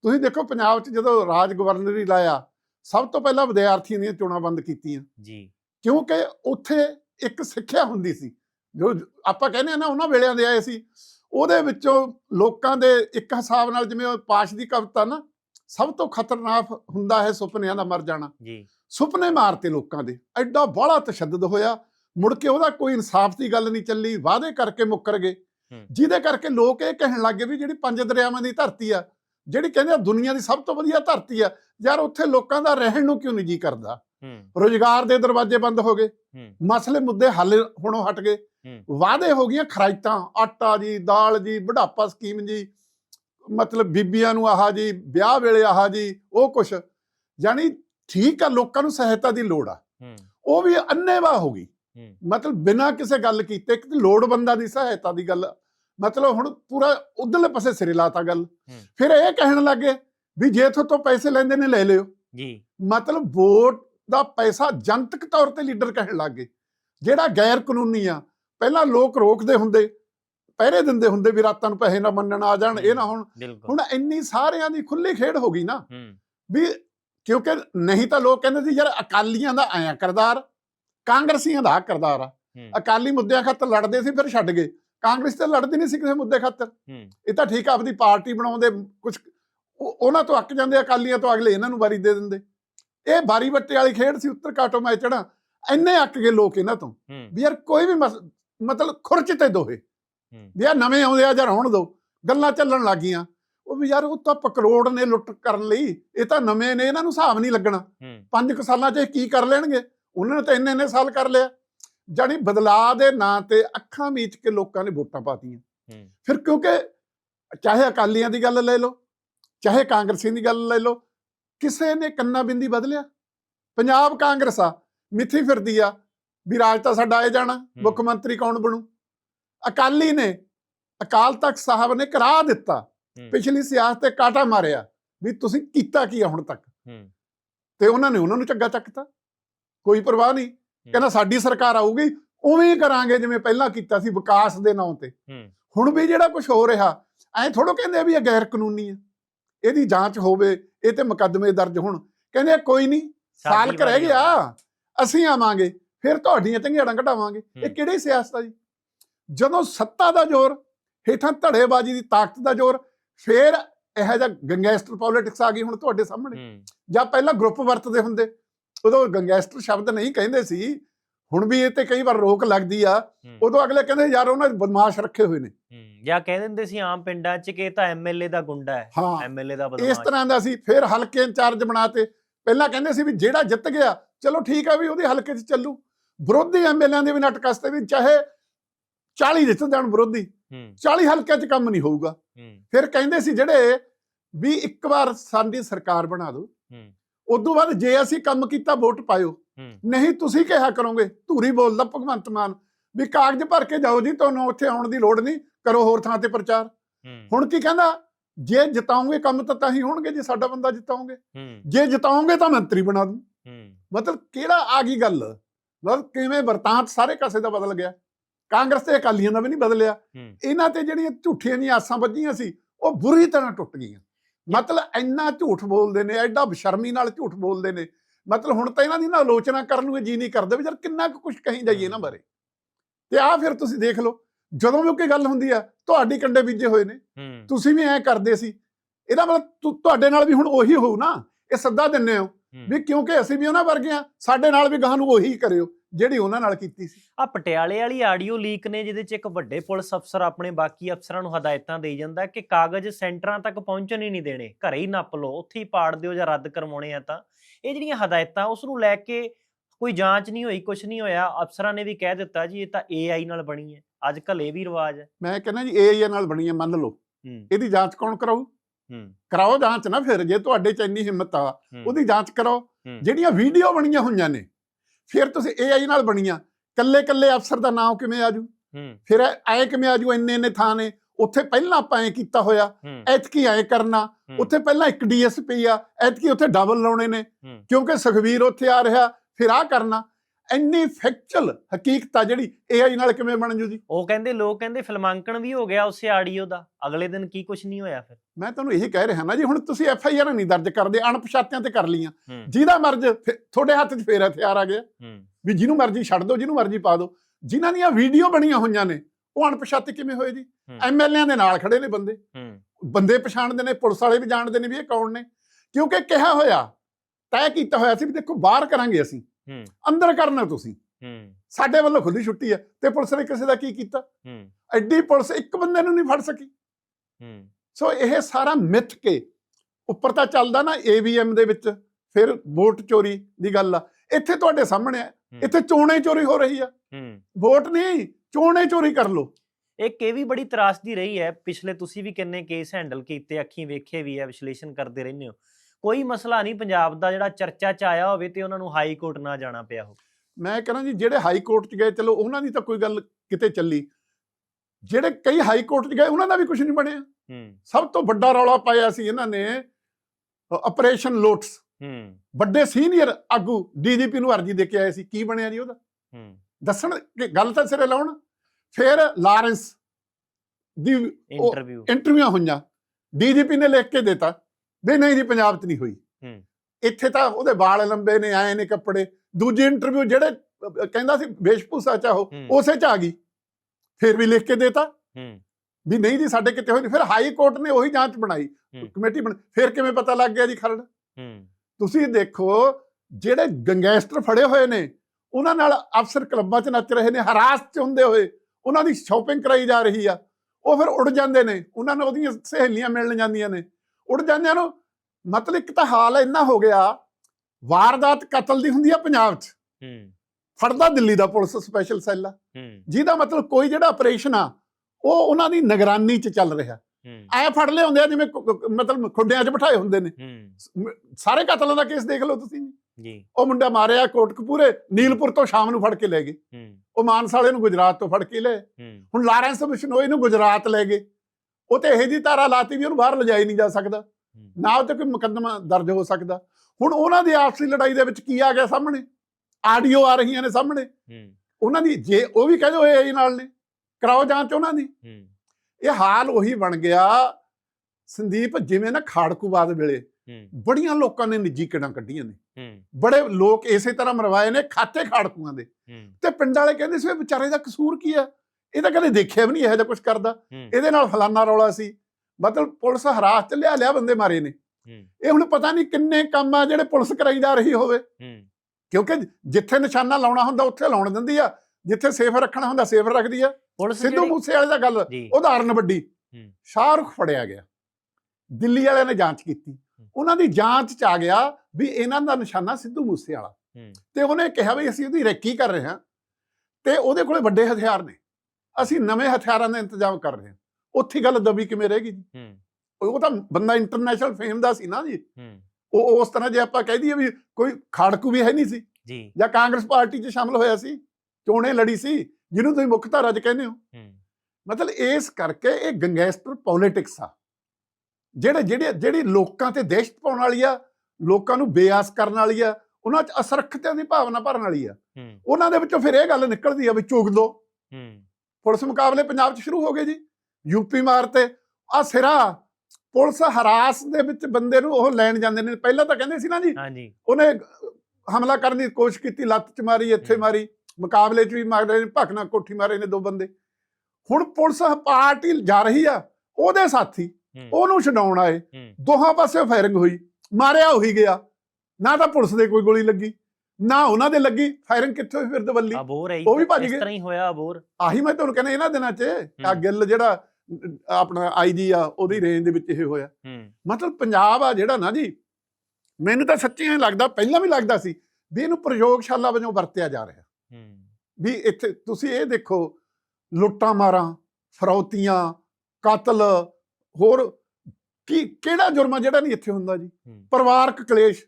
ਤੁਸੀਂ ਦੇਖੋ ਪੰਜਾਬ 'ਚ ਜਦੋਂ ਰਾਜ ਗਵਰਨਰੀ ਲਾਇਆ ਸਭ ਤੋਂ ਪਹਿਲਾਂ ਵਿਦਿਆਰਥੀਆਂ ਦੀਆਂ ਚੋਣਾਂ ਬੰਦ ਕੀਤੀਆਂ। ਜੀ। ਕਿਉਂਕਿ ਉੱਥੇ ਇੱਕ ਸਿੱਖਿਆ ਹੁੰਦੀ ਸੀ ਜੋ ਆਪਾਂ ਕਹਿੰਦੇ ਆ ਨਾ ਉਹਨਾਂ ਵੇਲਿਆਂ ਦੇ ਆਏ ਸੀ। ਉਹਦੇ ਵਿੱਚੋਂ ਲੋਕਾਂ ਦੇ ਇੱਕ ਹਿਸਾਬ ਨਾਲ ਜਿਵੇਂ ਪਾਸ਼ ਦੀ ਕਵਿਤਾ ਨਾ ਸਭ ਤੋਂ ਖਤਰਨਾਕ ਹੁੰਦਾ ਹੈ ਸੁਪਨਿਆਂ ਦਾ ਮਰ ਜਾਣਾ। ਜੀ। ਸੁਪਨੇ ਮਾਰਤੇ ਲੋਕਾਂ ਦੇ। ਐਡਾ ਬੜਾ ਤਸ਼ੱਦਦ ਹੋਇਆ। ਮੁੜ ਕੇ ਉਹਦਾ ਕੋਈ ਇਨਸਾਫ ਦੀ ਗੱਲ ਨਹੀਂ ਚੱਲੀ। ਵਾਅਦੇ ਕਰਕੇ ਮੁੱਕਰ ਗਏ। ਜਿਹਦੇ ਕਰਕੇ ਲੋਕ ਇਹ ਕਹਿਣ ਲੱਗੇ ਵੀ ਜਿਹੜੀ ਪੰਜ ਦਰਿਆਵਾਂ ਦੀ ਧਰਤੀ ਆ ਜਿਹੜੀ ਕਹਿੰਦੇ ਆ ਦੁਨੀਆ ਦੀ ਸਭ ਤੋਂ ਵਧੀਆ ਧਰਤੀ ਆ ਯਾਰ ਉੱਥੇ ਲੋਕਾਂ ਦਾ ਰਹਿਣ ਨੂੰ ਕਿਉਂ ਨਹੀਂ ਜੀ ਕਰਦਾ? ਰੋਜ਼ਗਾਰ ਦੇ ਦਰਵਾਜ਼ੇ ਬੰਦ ਹੋ ਗਏ। ਮਸਲੇ ਮੁੱਦੇ ਹੱਲ ਹੋਣੋਂ ਹਟ ਗਏ। ਵਾਅਦੇ ਹੋ ਗਈਆਂ ਖਰਾਇਤਾਂ ਆਟਾ ਜੀ ਦਾਲ ਜੀ ਬੁਢਾਪਾ ਸਕੀਮ ਜੀ ਮਤਲਬ ਬੀਬੀਆਂ ਨੂੰ ਆਹ ਜੀ ਵਿਆਹ ਵੇਲੇ ਆਹ ਜੀ ਉਹ ਕੁਛ। ਯਾਨੀ ਠੀਕ ਆ ਲੋਕਾਂ ਨੂੰ ਸਹਾਇਤਾ ਦੀ ਲੋੜ ਆ। ਉਹ ਵੀ ਅੰਨੇਵਾਹ ਹੋ ਗਈ। ਮਤਲਬ ਬਿਨਾਂ ਕਿਸੇ ਗੱਲ ਕੀਤੇ ਇੱਕ ਲੋੜਵੰਦਾਂ ਦੀ ਸਹਾਇਤਾ ਦੀ ਗੱਲ ਮਤਲਬ ਹੁਣ ਪੂਰਾ ਉਧਰਲੇ ਪਾਸੇ ਸਿਰੇ ਲਾਤਾ ਗੱਲ। ਫਿਰ ਇਹ ਕਹਿਣ ਲੱਗੇ ਵੀ ਜੇ ਇੱਥੋਂ ਤੋਂ ਪੈਸੇ ਲੈਂਦੇ ਨੇ ਲੈ ਲਿਓ। ਜੀ। ਮਤਲਬ ਵੋਟ ਦਾ ਪੈਸਾ ਜਨਤਕ ਤੌਰ ਤੇ ਲੀਡਰ ਕਹਿਣ ਲੱਗੇ ਜਿਹੜਾ ਗੈਰ ਕਾਨੂੰਨੀ ਆ ਪਹਿਲਾਂ ਲੋਕ ਰੋਕਦੇ ਹੁੰਦੇ ਪਹਿਰੇ ਦਿੰਦੇ ਹੁੰਦੇ ਵੀ ਰਾਤਾਂ ਨੂੰ ਪੈਸੇ ਨਾ ਮੰਨਣ ਆ ਜਾਣ ਇਹ ਨਾ ਹੁਣ। ਹੁਣ ਇੰਨੀ ਸਾਰਿਆਂ ਦੀ ਖੁੱਲੀ ਖੇਡ ਹੋ ਗਈ ਨਾ ਵੀ ਕਿਉਂਕਿ ਨਹੀਂ ਤਾਂ ਲੋਕ ਕਹਿੰਦੇ ਸੀ ਯਾਰ ਅਕਾਲੀਆਂ ਦਾ ਆਇਆ ਕਰਦਾਰ ਕਾਂਗਰਸੀਆਂ ਦਾ ਕਿਰਦਾਰ ਆ। ਅਕਾਲੀ ਮੁੱਦਿਆਂ ਖਾਤਰ ਲੜਦੇ ਸੀ ਫਿਰ ਛੱਡ ਗਏ। ਕਾਂਗਰਸ ਤੇ ਲੜਦੀ ਨਹੀਂ ਸੀ ਕਿਸੇ ਮੁੱਦੇ ਖਾਤਰ। ਇਹ ਤਾਂ ਠੀਕ ਆ ਆਪਦੀ ਪਾਰਟੀ ਬਣਾਉਂਦੇ ਕੁਝ ਉਹਨਾਂ ਤੋਂ ਅੱਕ ਜਾਂਦੇ ਅਕਾਲੀਆਂ ਤੋਂ ਅਗਲੇ ਇਹਨਾਂ ਨੂੰ ਵਾਰੀ ਦੇ ਦਿੰਦੇ। ਇਹ ਬਾਰੀ ਬੱਟੇ ਵਾਲੀ ਖੇਡ ਸੀ ਉੱਤਰ ਕਾਟੋ ਮੈਂ ਚੜਾ ਇੰਨੇ ਅੱਕ ਗਏ ਲੋਕ ਇਹਨਾਂ ਤੋਂ ਵੀ ਯਾਰ ਕੋਈ ਵੀ ਮਤਲਬ ਖੁਰਚ ਤੇ ਦੋਹੇ। ਵੀ ਆ ਨਵੇਂ ਆਉਂਦੇ ਆ ਜਾਂ ਰਹਿਣ ਦੋ। ਗੱਲਾਂ ਚੱਲਣ ਲੱਗੀਆਂ ਉਹ ਵੀ ਯਾਰ ਉਹ ਤਾਂ ਪਕਰੋੜ ਨੇ ਲੁੱਟ ਕਰਨ ਲਈ ਇਹ ਤਾਂ ਨਵੇਂ ਨੇ ਇਹਨਾਂ ਨੂੰ ਹਿਸਾਬ ਨਹੀਂ ਲੱਗਣਾ। ਪੰਜ ਕੁ ਸਾਲਾਂ 'ਚ ਇਹ ਕੀ ਕਰ ਲੈਣਗੇ? ਉਹਨਾਂ ਨੇ ਤਾਂ ਇੰਨੇ ਇੰਨੇ ਸਾਲ ਕਰ ਲਿਆ। ਜਾਣੀ ਬਦਲਾਅ ਦੇ ਨਾਂ ਤੇ ਅੱਖਾਂ ਮੀਚ ਕੇ ਲੋਕਾਂ ਨੇ ਵੋਟਾਂ ਪਾਤੀਆਂ। ਫਿਰ ਕਿਉਂਕਿ ਚਾਹੇ ਅਕਾਲੀਆਂ ਦੀ ਗੱਲ ਲੈ ਲਓ ਚਾਹੇ ਕਾਂਗਰਸੀਆਂ ਦੀ ਗੱਲ ਲੈ ਲਓ ਕਿਸੇ ਨੇ ਕੰਨਾ ਬਿੰਦੀ ਬਦਲਿਆ। ਪੰਜਾਬ ਕਾਂਗਰਸ ਆ ਮਿੱਥੀ ਫਿਰਦੀ ਆ ਵੀ ਰਾਜ ਤਾਂ ਸਾਡਾ ਆਏ ਜਾਣਾ ਮੁੱਖ ਮੰਤਰੀ ਕੌਣ ਬਣੂ? ਅਕਾਲੀ ਨੇ ਅਕਾਲ ਤਖਤ ਸਾਹਿਬ ਨੇ ਕਰਾ ਦਿੱਤਾ। ਪਿਛਲੀ ਸਿਆਸਤ ਤੇ ਕਾਟਾ ਮਾਰਿਆ ਵੀ ਤੁਸੀਂ ਕੀਤਾ ਕੀ ਆ ਹੁਣ ਤੱਕ। ਤੇ ਉਹਨਾਂ ਨੇ ਉਹਨਾਂ ਨੂੰ ਚੱਗਾ ਚੱਕਤਾ ਕੋਈ ਪਰਵਾਹ ਨਹੀਂ। ਕਹਿੰਦਾ ਸਾਡੀ ਸਰਕਾਰ ਆਊਗੀ ਉਵੇਂ ਹੀ ਕਰਾਂਗੇ ਜਿਵੇਂ ਪਹਿਲਾਂ ਕੀਤਾ ਸੀ ਵਿਕਾਸ ਦੇ ਨਾਂ ਤੇ। ਹੁਣ ਵੀ ਜਿਹੜਾ ਕੁਝ ਹੋ ਰਿਹਾ ਐ ਥੋੜੋ ਕਹਿੰਦੇ ਵੀ ਇਹ ਗੈਰ ਕਾਨੂੰਨੀ ਆ। ਇਹਦੀ ਜਾਂਚ ਹੋਵੇ ਇਹ ਤੇ ਮੁਕੱਦਮੇ ਦਰਜ ਹੋਣ। ਕਹਿੰਦੇ ਕੋਈ ਨਹੀਂ ਸਾਲ ਕੁ ਰਹਿ ਗਿਆ। ਅਸੀਂ ਆਵਾਂਗੇ ਫਿਰ ਤੁਹਾਡੀਆਂ ਚੰਗਿਆੜਾਂ ਘਟਾਵਾਂਗੇ। ਇਹ। ਕਿਹੜੀ ਸਿਆਸਤ ਆ ਜੀ? ਜਦੋਂ ਸੱਤਾ ਦਾ ਜ਼ੋਰ ਹੇਠਾਂ ਧੜੇਬਾਜ਼ੀ ਦੀ ਤਾਕਤ ਦਾ ਜ਼ੋਰ ਫਿਰ ਇਹੋ ਜਿਹਾ ਗੰਗੈਸਟਰ ਪੋਲਿਟਿਕਸ ਆ ਗਈ ਹੁਣ ਤੁਹਾਡੇ ਸਾਹਮਣੇ। ਜਾਂ ਪਹਿਲਾਂ ਗਰੁੱਪ ਵਰਤਦੇ ਹੁੰਦੇ। ਉਦੋਂ ਗੰਗੈਸਟਰ ਸ਼ਬਦ ਨਹੀਂ ਕਹਿੰਦੇ ਸੀ। ਹੁਣ ਵੀ ਇਹ ਤੇ ਕਈ ਵਾਰ ਰੋਕ ਲੱਗਦੀ ਆ। ਉਦੋਂ ਅਗਲੇ ਕਹਿੰਦੇ ਯਾਰ ਉਹਨਾਂ ਨੇ ਬਦਮਾਸ਼ ਰੱਖੇ ਹੋਏ ਨੇ। ਜਾਂ ਕਹਿ ਦਿੰਦੇ ਸੀ ਆਮ ਪਿੰਡਾਂ 'ਚ ਕਿ ਇਹ ਤਾਂ ਐਮਐਲਏ ਦਾ ਗੁੰਡਾ ਹੈ। ਐਮਐਲਏ ਦਾ ਇਸ ਬਦਮਾਸ਼ ਤਰ੍ਹਾਂ ਦਾ ਸੀ। ਫਿਰ ਹਲਕੇ ਇੰਚਾਰਜ ਬਣਾਤੇ। ਪਹਿਲਾਂ ਕਹਿੰਦੇ ਸੀ ਵੀ ਜਿਹੜਾ ਜਿੱਤ ਗਿਆ ਚਲੋ ਠੀਕ ਆ ਵੀ ਉਹਦੇ ਹਲਕੇ 'ਚ ਚੱਲੂ। ਵਿਰੋਧੀ ਐਮਐਲਏ ਦੇ ਵੀ ਨੱਟ ਕਸਤੇ ਵੀ ਚਾਹੇ 40 ਜਿੱਤ ਜਾਣ ਵਿਰੋਧੀ। 40 ਹਲਕਿਆਂ 'ਚ ਕੰਮ ਨਹੀਂ ਹੋਊਗਾ। ਫਿਰ ਕਹਿੰਦੇ ਸੀ ਜਿਹੜੇ ਵੀ ਇੱਕ ਵਾਰ ਸਾਡੀ ਸਰਕਾਰ ਬਣਾ ਦਿਓ। ਹੂੰ। ਉਦੋਂ ਬਾਅਦ ਜੇ ਅਸੀਂ ਕੰਮ ਕੀਤਾ ਵੋਟ ਪਾਇਓ। ਨਹੀਂ ਤੁਸੀਂ ਕਿਹਾ ਕਰੋਗੇ ਧੂਰੀ ਬੋਲਦਾ ਭਗਵੰਤ ਮਾਨ ਵੀ ਕਾਗਜ਼ ਭਰ ਕੇ ਜਾਓ ਜੀ ਤੁਹਾਨੂੰ ਉੱਥੇ ਆਉਣ ਦੀ ਲੋੜ ਨਹੀਂ ਕਰੋ ਹੋਰ ਥਾਂ ਤੇ ਪ੍ਰਚਾਰ। ਹੁਣ ਕੀ ਕਹਿੰਦਾ? ਜੇ ਜਿਤਾਉਂਗੇ ਕੰਮ ਤਾਂ ਤਾਂ ਹੀ ਹੋਣਗੇ ਜੇ ਸਾਡਾ ਬੰਦਾ ਜਿਤਾਉਂਗੇ। ਜੇ ਜਿਤਾਉਂਗੇ ਤਾਂ ਮੰਤਰੀ ਬਣਾ ਦੂੰ। ਮਤਲਬ ਕਿਹੜਾ ਆ ਗਈ ਗੱਲ? ਮਤਲਬ ਕਿਵੇਂ ਵਰਤਾਂਤ ਸਾਰੇ ਕਾਸੇ ਦਾ ਬਦਲ ਗਿਆ? ਕਾਂਗਰਸ ਤੇ ਅਕਾਲੀਆਂ ਦਾ ਵੀ ਨਹੀਂ ਬਦਲਿਆ। ਇਹਨਾਂ ਤੇ ਜਿਹੜੀਆਂ ਝੂਠੀਆਂ ਦੀਆਂ ਆਸਾਂ ਵੱਜੀਆਂ ਸੀ ਉਹ ਬੁਰੀ ਤਰ੍ਹਾਂ ਟੁੱਟ ਗਈਆਂ। ਮਤਲਬ ਇੰਨਾ ਝੂਠ ਬੋਲਦੇ ਨੇ ਐਡਾ ਬਸ਼ਰਮੀ ਨਾਲ ਝੂਠ ਬੋਲਦੇ ਨੇ। ਮਤਲਬ ਹੁਣ ਤਾਂ ਇਹਨਾਂ ਦੀ ਨਾ ਆਲੋਚਨਾ ਕਰਨ ਨੂੰ ਜੀ ਨਹੀਂ ਕਰਦੇ ਵੀ ਯਾਰ ਕਿੰਨਾ ਕੁ ਕੁਝ ਕਹੀਂ ਜਾਈਏ ਇਹਨਾਂ ਬਾਰੇ। ਤੇ ਆ ਫਿਰ ਤੁਸੀਂ ਦੇਖ ਲਓ ਜਦੋਂ ਵੀ ਕੋਈ ਗੱਲ ਹੁੰਦੀ ਆ ਤੁਹਾਡੀ ਕੰਡੇ ਬੀਜੇ ਹੋਏ ਨੇ। ਤੁਸੀਂ ਵੀ ਐਂ ਕਰਦੇ ਸੀ। ਇਹਦਾ ਮਤਲਬ ਤੁਹਾਡੇ ਨਾਲ ਵੀ ਹੁਣ ਉਹੀ ਹੋਊ ਨਾ ਇਹ ਸੱਦਾ ਦਿੰਨੇ ਹੂੰ। ਵੀ ਕਿਉਂਕਿ ਅਸੀਂ ਵੀ ਉਹਨਾਂ ਵਰਗੇ ਆ ਸਾਡੇ ਨਾਲ ਵੀ ਗਾਹ ਨੂੰ ਉਹੀ ਕਰਿਓ। ਜਿਹੜੀ ਉਹਨਾਂ ਨਾਲ ਕੀਤੀ ਸੀ। ਆ ਪਟਿਆਲੇ ਵਾਲੀ ਆਡੀਓ ਲੀਕ ਨੇ ਜਿਹਦੇ ਚ ਇੱਕ ਵੱਡੇ ਪੁਲਿਸ ਅਫਸਰ ਆਪਣੇ ਬਾਕੀ ਅਫਸਰਾਂ ਨੂੰ ਹਦਾਇਤਾਂ ਦੇਈ ਜਾਂਦਾ ਕਿ ਕਾਗਜ਼ ਸੈਂਟਰਾਂ ਤੱਕ ਪਹੁੰਚਣ ਹੀ ਨਹੀਂ ਦੇਣੇ ਘਰੇ ਹੀ ਨੱਪ ਲਓ ਉੱਥੇ ਹੀ ਪਾੜ ਦਿਓ ਜਾਂ ਰੱਦ ਕਰਵਾਉਣੇ ਆ ਤਾਂ। ਇਹ ਜਿਹੜੀਆਂ ਹਦਾਇਤਾਂ ਉਸ ਨੂੰ ਲੈ ਕੇ ਕੋਈ ਜਾਂਚ ਨਹੀਂ ਹੋਈ ਕੁਝ ਨਹੀਂ ਹੋਇਆ। ਅਫਸਰਾਂ ਨੇ ਵੀ ਕਹਿ ਦਿੱਤਾ ਜੀ ਇਹ ਤਾਂ AI ਨਾਲ ਬਣੀ ਹੈ। ਅੱਜ ਕੱਲ ਇਹ ਵੀ ਰਿਵਾਜ ਹੈ। ਮੈਂ ਕਹਿੰਦਾ ਜੀ ਏਆਈ ਨਾਲ ਬਣੀ ਹੈ ਮੰਨ ਲਓ। ਇਹਦੀ ਜਾਂਚ ਕੌਣ ਕਰਾਊ? ਹੂੰ। ਕਰਾਓ ਜਾਂਚ ਨਾ ਫਿਰ ਜੇ ਤੁਹਾਡੇ ਚ ਇੰਨੀ ਹਿੰਮਤ ਆ ਉਹਦੀ ਜਾਂਚ ਕਰੋ ਹੂੰ। ਜਿਹੜੀਆਂ ਵੀਡੀਓ ਬਣੀਆਂ ਹੋਈਆਂ ਨੇ ਫਿਰ ਤੁਸੀਂ ਏਆਈ ਨਾਲ ਬਣੀਆਂ। ਕੱਲੇ ਕੱਲੇ ਅਫਸਰ ਦਾ ਨਾਮ ਕਿਵੇਂ ਆਜੂ ਹੂੰ। ਫਿਰ ਐ ਕਿਵੇਂ ਆਜੂ ਇੰਨੇ ਇੰਨੇ ਥਾਂ ਨੇ। ਉੱਥੇ ਪਹਿਲਾਂ ਆਪਾਂ ਐ ਕੀਤਾ ਹੋਇਆ। ਐਤਕੀ ਐ ਕਰਨਾ। ਉੱਥੇ ਪਹਿਲਾਂ ਇੱਕ ਡੀਐਸਪੀ ਆ। ਐਤਕੀ ਉੱਥੇ ਡਬਲ ਲਾਉਣੇ ਨੇ। ਕਿਉਂਕਿ ਸੁਖਵੀਰ ਉੱਥੇ ਆ ਰਿਹਾ। ਫਿਰ ਆ ਕਰਨਾ। ਇੰਨੀ ਫੈਕਚੁਅਲ ਹਕੀਕਤ ਆ ਜਿਹੜੀ ਏਆਈ ਨਾਲ ਕਿਵੇਂ ਬਣ ਜੂ ਜੀ? ਉਹ ਕਹਿੰਦੇ ਲੋਕ ਕਹਿੰਦੇ ਫਿਲਮਾਂਕਣ ਵੀ ਹੋ ਗਿਆ ਉਸੇ ਆਡੀਓ ਦਾ। ਅਗਲੇ ਦਿਨ ਕੀ ਕੁਝ ਨਹੀਂ ਹੋਇਆ ਫਿਰ? ਮੈਂ ਤੁਹਾਨੂੰ ਇਹੀ ਕਹਿ ਰਿਹਾ ਨਾ ਜੀ ਹੁਣ ਤੁਸੀਂ ਐਫ ਆਈ ਆਰ ਨਹੀਂ ਦਰਜ ਕਰਦੇ ਅਣਪਛਾਤਿਆਂ ਤੇ ਕਰ ਲੀਆਂ ਹੂੰ। ਜਿਹਦਾ ਮਰਜ਼ ਤੁਹਾਡੇ ਹੱਥ 'ਚ ਫੇਰ ਹਥਿਆਰ ਆ ਗਿਆ। ਵੀ ਜਿਹਨੂੰ ਮਰਜ਼ੀ ਛੱਡ ਦਿਓ ਜਿਹਨੂੰ ਮਰਜ਼ੀ ਪਾ ਦਿਓ ਜਿਨ੍ਹਾਂ ਦੀਆਂ ਵੀਡੀਓ ਬਣੀਆਂ ਹੋਈਆਂ ਨੇ ਉਹ ਅਣਪਛਾਤੇ ਕਿਵੇਂ ਹੋਏ ਜੀ? ਹੂੰ। ਐਮਐਲਏਆਂ ਦੇ ਨਾਲ ਖੜੇ ਨੇ ਬੰਦੇ। ਬੰਦੇ ਪਛਾਣਦੇ ਨੇ ਪੁਲਿਸ ਵਾਲੇ ਵੀ ਜਾਣਦੇ ਨੇ ਵੀ ਇਹ ਕੌਣ ਨੇ। ਕਿਉਂਕਿ ਕਿਹਾ ਹੋਇਆ ਤੈਅ ਕੀਤਾ ਹੋਇਆ ਸੀ ਵੀ ਦੇਖੋ ਬਾਹਰ ਕਰਾਂਗੇ ਅਸੀਂ। ਅੰਦਰ ਕਰਨਾ ਤੁਸੀਂ। ਹੂੰ। ਸਾਡੇ ਵੱਲੋਂ ਖੁੱਲੀ ਛੁੱਟੀ ਹੈ ਤੇ ਪੁਲਿਸ ਨੇ ਕਿਸੇ ਦਾ ਕੀ ਕੀਤਾ? ਹੂੰ। ਐਡੀ ਪੁਲਿਸ ਇੱਕ ਬੰਦੇ ਨੂੰ ਨਹੀਂ ਫੜ ਸਕੀ। ਹੂੰ। ਸੋ ਇਹ ਸਾਰਾ ਮਿੱਥ ਕੇ ਉੱਪਰ ਤਾਂ ਚੱਲਦਾ ਨਾ ਏਵੀਐਮ ਦੇ ਵਿੱਚ ਫਿਰ ਵੋਟ ਚੋਰੀ ਦੀ ਗੱਲ ਆ। ਇੱਥੇ ਤੁਹਾਡੇ ਸਾਹਮਣੇ ਆ। ਇੱਥੇ ਚੋਣੇ ਚੋਰੀ ਹੋ ਰਹੀ ਆ। ਹੂੰ। ਵੋਟ ਨਹੀਂ ਚੋਣੇ ਚੋਰੀ ਕਰ ਲੋ ਇੱਕ ਇਹ ਵੀ ਬੜੀ ਤਰਾਸਦੀ ਰਹੀ ਹੈ। ਪਿਛਲੇ ਤੁਸੀਂ ਵੀ ਕਿੰਨੇ ਕੇਸ ਹੈਂਡਲ ਕੀਤੇ ਅੱਖੀਂ ਵੇਖੇ ਵੀ ਹੈ ਵਿਸ਼ਲੇਸ਼ਣ ਕਰਦੇ ਰਹਿੰਦੇ ਹੋ। ਕੋਈ ਮਸਲਾ ਨਹੀਂ ਪੰਜਾਬ ਦਾ ਜਿਹੜਾ ਚਰਚਾ ਚ ਆਇਆ ਹੋਵੇ ਤੇ ਉਹਨਾਂ ਨੂੰ ਹਾਈ ਕੋਰਟ ਨਾ ਜਾਣਾ ਪਿਆ ਹੋ ਮੈਂ ਕਹਿੰਦਾ ਜੀ ਜਿਹੜੇ ਹਾਈ ਕੋਰਟ 'ਚ ਗਏ ਚਲੋ ਉਹਨਾਂ ਦੀ ਤਾਂ ਕੋਈ ਗੱਲ ਕਿਤੇ ਚੱਲੀ। ਜਿਹੜੇ ਕਈ ਹਾਈ ਕੋਰਟ 'ਚ ਗਏ ਉਹਨਾਂ ਦਾ ਵੀ ਕੁਝ ਨਹੀਂ ਬਣਿਆ। ਹੂੰ। ਸਭ ਤੋਂ ਵੱਡਾ ਰੌਲਾ ਪਾਇਆ ਸੀ ਇਹਨਾਂ ਨੇ ਆਪਰੇਸ਼ਨ ਲੋਟਸ। ਹੂੰ। ਵੱਡੇ ਸੀਨੀਅਰ ਆਗੂ ਡੀਜੀਪੀ ਨੂੰ ਅਰਜੀ ਦੇ ਕੇ ਆਏ ਸੀ। ਕੀ ਬਣਿਆ ਜੀ ਉਹਦਾ? ਹੂੰ। ਦੱਸਣ ਕਿ ਗੱਲ ਤਾਂ ਸਿਰੇ ਲਾਉਣ ਫਿਰ ਲਾਰੈਂਸ ਦੀ ਇੰਟਰਵਿਊ ਇੰਟਰਵਿਊ ਹੋਈਆਂ। ਡੀਜੀਪੀ ਨੇ ਲਿਖ ਕੇ ਦਿੱਤਾ। ਵੀ ਨਹੀਂ ਜੀ ਪੰਜਾਬ 'ਚ ਨਹੀਂ ਹੋਈ। ਹੂੰ। ਇੱਥੇ ਤਾਂ ਉਹਦੇ ਵਾਲ ਲੰਬੇ ਨੇ ਆਏ ਨੇ ਕੱਪੜੇ। ਦੂਜੀ ਇੰਟਰਵਿਊ ਜਿਹੜੇ ਕਹਿੰਦਾ ਸੀ ਵੇਸ਼ਭੂਸ਼ਾ ਚਾਹੋ। ਉਸੇ ਚ ਆ ਗਈ। ਫਿਰ ਵੀ ਲਿਖ ਕੇ ਦੇਤਾ। ਹੂੰ। ਵੀ ਨਹੀਂ ਜੀ ਸਾਡੇ ਕਿਤੇ ਹੋਈ ਨਹੀਂ ਫਿਰ ਹਾਈ ਕੋਰਟ ਨੇ ਉਹੀ ਜਾਂਚ ਬਣਾਈ। ਕਮੇਟੀ ਬਣ ਫਿਰ ਕਿਵੇਂ ਪਤਾ ਲੱਗ ਗਿਆ ਜੀ ਖਰੜ? ਹੂੰ। ਤੁਸੀਂ ਦੇਖੋ ਜਿਹੜੇ ਗੈਂਗਸਟਰ ਫੜੇ ਹੋਏ ਨੇ ਉਹਨਾਂ ਨਾਲ ਅਫਸਰ ਕਲੱਬਾਂ 'ਚ ਨੱਚ ਰਹੇ ਨੇ ਹਰਾਸ 'ਚ ਹੁੰਦੇ ਹੋਏ ਉਹਨਾਂ ਦੀ ਸ਼ਾਪਿੰਗ ਕਰਾਈ ਜਾ ਰਹੀ ਆ। ਉਹ ਫਿਰ ਉੱਡ ਜਾਂਦੇ ਨੇ। ਉਹਨਾਂ ਨੂੰ ਉਹਦੀਆਂ ਸਹੇਲੀਆਂ ਮਿਲਣ ਜਾਂਦੀਆਂ ਨੇ। ਉੱਡ ਜਾਂਦਿਆਂ ਨੂੰ ਮਤਲਬ ਇੱਕ ਤਾਂ ਹਾਲ ਇੰਨਾ ਹੋ ਗਿਆ ਵਾਰਦਾਤ ਕਤਲ ਦੀ ਹੁੰਦੀ ਆ ਪੰਜਾਬ 'ਚ। ਹੂੰ। ਫੜਦਾ ਦਿੱਲੀ ਦਾ ਪੁਲਿਸ ਸਪੈਸ਼ਲ ਸੈੱਲ ਆ। ਹੂੰ। ਜਿਹਦਾ ਮਤਲਬ ਕੋਈ ਜਿਹੜਾ ਆਪਰੇਸ਼ਨ ਆ ਉਹ ਉਹਨਾਂ ਦੀ ਨਿਗਰਾਨੀ 'ਚ ਚੱਲ ਰਿਹਾ। ਐ ਫੜ ਲਿਆ ਹੁੰਦੇ ਆ ਜਿਵੇਂ ਮਤਲਬ ਖੁੱਡਿਆਂ 'ਚ ਬਿਠਾਏ ਹੁੰਦੇ ਨੇ। ਹੂੰ। ਸਾਰੇ ਕਤਲਾਂ ਦਾ ਕੇਸ ਦੇਖ ਲਓ ਤੁਸੀਂ। ਜੀ। ਉਹ ਮੁੰਡਾ ਮਾਰਿਆ ਕੋਟਕਪੂਰੇ ਨੀਲਪੁਰ ਤੋਂ ਸ਼ਾਮ ਨੂੰ ਫੜ ਕੇ ਲੈ ਗਏ। ਹੂੰ। ਉਹ ਮਾਨਸਾਲੇ ਨੂੰ ਗੁਜਰਾਤ ਤੋਂ ਫੜ ਕੇ ਲਏ ਹੂੰ। ਹੁਣ ਲਾਰੈਂਸ ਬਿਸ਼ਨੋਈ ਨੂੰ ਗੁਜਰਾਤ ਲੈ ਗਏ। ਉਹ ਤੇ ਇਹੋ ਜੀ ਧਾਰਾ ਲਾਤੀ ਵੀ ਉਹਨੂੰ ਬਾਹਰ ਲਿਜਾਈ ਨਹੀਂ ਜਾ ਸਕਦਾ। ਨਾ ਉਹ ਤੇ ਕੋਈ ਮੁਕੱਦਮਾ ਦਰਜ ਹੋ ਸਕਦਾ। ਹੁਣ ਉਹਨਾਂ ਦੀ ਆਪਸੀ ਲੜਾਈ ਦੇ ਵਿੱਚ ਕੀ ਆ ਗਿਆ ਸਾਹਮਣੇ? ਆਡੀਓ ਆ ਰਹੀਆਂ ਨੇ ਸਾਹਮਣੇ। ਉਹਨਾਂ ਦੀ ਜੇ ਉਹ ਵੀ ਕਹਿੰਦੇ ਹੋਏ ਇਹ ਨਾਲ ਨੇ। ਕਰਾਓ ਜਾਂਚ ਉਹਨਾਂ ਦੀ। ਇਹ ਹਾਲ ਉਹੀ ਬਣ ਗਿਆ। ਸੰਦੀਪ ਜਿਵੇਂ ਨਾ ਖਾੜਕੂਵਾਦ ਵੇਲੇ ਹੂੰ। ਬੜੀਆਂ ਲੋਕਾਂ ਨੇ ਨਿੱਜੀ ਕਿੜਾਂ ਕੱਢੀਆਂ ਨੇ। ਬੜੇ ਲੋਕ ਇਸੇ ਤਰ੍ਹਾਂ ਮਰਵਾਏ ਨੇ ਖਾਤੇ ਖਾੜਕੂਆਂ ਦੇ। ਤੇ ਪਿੰਡ ਵਾਲੇ ਕਹਿੰਦੇ ਸੀ ਵਿਚਾਰੇ ਦਾ ਕਸੂਰ ਕੀ ਆ? ਇਹ ਤਾਂ ਕਦੇ ਦੇਖਿਆ ਵੀ ਨਹੀਂ ਇਹੋ ਜਿਹਾ ਕੁਝ ਕਰਦਾ। ਇਹਦੇ ਨਾਲ ਫਲਾਨਾ ਰੌਲਾ ਸੀ। ਮਤਲਬ ਪੁਲਿਸ ਹਰਾਸ ਚ ਲਿਆ ਲਿਆ ਬੰਦੇ ਮਾਰੇ ਨੇ। ਇਹ ਹੁਣ ਪਤਾ ਨਹੀਂ ਕਿੰਨੇ ਕੰਮ ਆ ਜਿਹੜੇ ਪੁਲਿਸ ਕਰਾਈ ਜਾ ਰਹੀ ਹੋਵੇ। ਕਿਉਂਕਿ ਜਿੱਥੇ ਨਿਸ਼ਾਨਾ ਲਾਉਣਾ ਹੁੰਦਾ ਉੱਥੇ ਲਾਉਣ ਦਿੰਦੀ ਆ। ਜਿੱਥੇ ਸੇਫ ਰੱਖਣਾ ਹੁੰਦਾ ਸੇਫ ਰੱਖਦੀ ਆ। ਸਿੱਧੂ ਮੂਸੇ ਵਾਲੇ ਦਾ ਗੱਲ ਉਦਾਹਰਨ ਵੱਡੀ। ਸ਼ਾਹਰੁਖ ਫੜਿਆ ਗਿਆ। ਦਿੱਲੀ ਵਾਲਿਆਂ ਨੇ ਜਾਂਚ ਕੀਤੀ। ਉਹਨਾਂ ਦੀ ਜਾਂਚ ਚ ਆ ਗਿਆ ਵੀ ਇਹਨਾਂ ਦਾ ਨਿਸ਼ਾਨਾ ਸਿੱਧੂ ਮੂਸੇ ਵਾਲਾ ਤੇ ਉਹਨੇ ਕਿਹਾ ਵੀ ਅਸੀਂ ਉਹਦੀ ਰੈਕੀ ਕਰ ਰਹੇ ਹਾਂ। ਤੇ ਉਹਦੇ ਕੋਲੇ ਵੱਡੇ ਹਥਿਆਰ ਨੇ। ਅਸੀਂ ਨਵੇਂ ਹਥਿਆਰਾਂ ਦਾ ਇੰਤਜ਼ਾਮ ਕਰ ਰਹੇ ਹਾਂ। ਉੱਥੇ ਗੱਲ ਦਬੀ ਕਿਵੇਂ ਰਹੇਗੀ ਜੀ? ਉਹ ਤਾਂ ਬੰਦਾ ਇੰਟਰਨੈਸ਼ਨਲ ਫੇਮ ਦਾ ਸੀ ਨਾ ਜੀ। ਉਹ ਉਸ ਤਰ੍ਹਾਂ ਜੇ ਆਪਾਂ ਕਹਿ ਦਈਏ ਵੀ ਕੋਈ ਖਾੜਕੂ ਵੀ ਹੈ ਨਹੀਂ ਸੀ। ਜੀ। ਜਾਂ ਕਾਂਗਰਸ ਪਾਰਟੀ 'ਚ ਸ਼ਾਮਲ ਹੋਇਆ ਸੀ ਚੋਣੇ ਲੜੀ ਸੀ ਜਿਹਨੂੰ ਤੁਸੀਂ ਮੁੱਖ ਧਾਰਾ 'ਚ ਕਹਿੰਦੇ ਹੋ। ਮਤਲਬ ਇਸ ਕਰਕੇ ਇਹ ਗੈਂਗਸਟਰ ਪੋਲਿਟਿਕਸ ਆ। ਜਿਹੜੇ ਜਿਹੜੇ ਜਿਹੜੀ ਲੋਕਾਂ ਤੇ ਦਹਿਸ਼ਤ ਪਾਉਣ ਵਾਲੀ ਆ ਲੋਕਾਂ ਨੂੰ ਬੇਆਸ ਕਰਨ ਵਾਲੀ ਆ ਉਹਨਾਂ 'ਚ ਅਸੁਰੱਖਿਅਤਾ ਦੀ ਭਾਵਨਾ ਭਰਨ ਵਾਲੀ ਆ। ਉਹਨਾਂ ਦੇ ਵਿੱਚੋਂ ਫਿਰ ਇਹ ਗੱਲ ਨਿਕਲਦੀ ਆ ਵੀ ਚੁਗ ਦੋ। ਪੁਲਿਸ ਮੁਕਾਬਲੇ ਪੰਜਾਬ 'ਚ ਸ਼ੁਰੂ ਹੋ ਗਏ ਜੀ। ਯੂਪੀ ਮਾਰਤੇ। ਆ ਸਿਰਾ ਪੁਲਿਸ ਹਰਾਸ ਦੇ ਵਿੱਚ ਬੰਦੇ ਨੂੰ ਉਹ ਲੈਣ ਜਾਂਦੇ ਨੇ। ਪਹਿਲਾਂ ਤਾਂ ਕਹਿੰਦੇ ਸੀ ਨਾ ਜੀ ਹਾਂਜੀ। ਉਹਨੇ ਹਮਲਾ ਕਰਨ ਦੀ ਕੋਸ਼ਿਸ਼ ਕੀਤੀ ਲੱਤ 'ਚ ਮਾਰੀ ਇੱਥੇ। ਮਾਰੀ ਮੁਕਾਬਲੇ 'ਚ ਵੀ ਮਾਰੇ ਨੇ ਭਖਣਾ ਕੋਠੀ ਮਾਰੇ ਨੇ ਦੋ ਬੰਦੇ। ਹੁਣ ਪੁਲਿਸ ਪਾਰਟੀ ਜਾ ਰਹੀ ਆ ਉਹਦੇ ਸਾਥੀ ਉਹਨੂੰ ਛਡਾਉਣ ਆਏ। ਦੋਹਾਂ ਪਾਸੇ ਫਾਇਰਿੰਗ ਹੋਈ ਮਾਰਿਆ ਉਹੀ ਗਿਆ। ਨਾ ਤਾਂ ਪੁਲਿਸ ਦੇ ਕੋਈ ਗੋਲੀ ਲੱਗੀ। ਨਾ ਉਹਨਾਂ ਦੇ ਲੱਗੀ ਫਾਇਰਿੰਗ ਕਿੱਥੇ ਹੋਈ ਫਿਰ ਦਵੱਲੀ? ਅਬੋਰ ਹੈ ਉਹ ਵੀ ਭੱਜ ਇਸ ਗਏ। ਤਰ੍ਹਾਂ ਹੀ ਹੋਇਆ ਅਬੋਰ ਆਹੀ ਮੈਂ ਤੁਹਾਨੂੰ ਕਹਿੰਦਾ ਇਹਨਾਂ ਦਿਨਾਂ 'ਚ ਆ। ਗਿੱਲ ਜਿਹੜਾ ਆਪਣਾ ਆਈਜੀ ਆ ਉਹਦੀ ਰੇਂਜ ਦੇ ਵਿੱਚ ਇਹ ਹੋਇਆ। ਮਤਲਬ ਪੰਜਾਬ ਆ ਜਿਹੜਾ ਨਾ ਜੀ ਮੈਨੂੰ ਤਾਂ ਸੱਚੀ ਐਂ ਲੱਗਦਾ ਪਹਿਲਾਂ ਵੀ ਲੱਗਦਾ ਸੀ ਵੀ ਇਹਨੂੰ ਪ੍ਰਯੋਗਸ਼ਾਲਾ ਵਜੋਂ ਵਰਤਿਆ ਜਾ ਰਿਹਾ। ਵੀ ਇੱਥੇ ਤੁਸੀਂ ਇਹ ਦੇਖੋ ਲੁੱਟਾਂ ਮਾਰਾਂ ਫਰੌਤੀਆਂ ਕਤਲ ਹੋਰ ਕੀ ਕਿਹੜਾ ਜੁਰਮ ਜਿਹੜਾ ਨਹੀਂ ਇੱਥੇ ਹੁੰਦਾ ਜੀ? ਪਰਿਵਾਰਕ ਕਲੇਸ਼।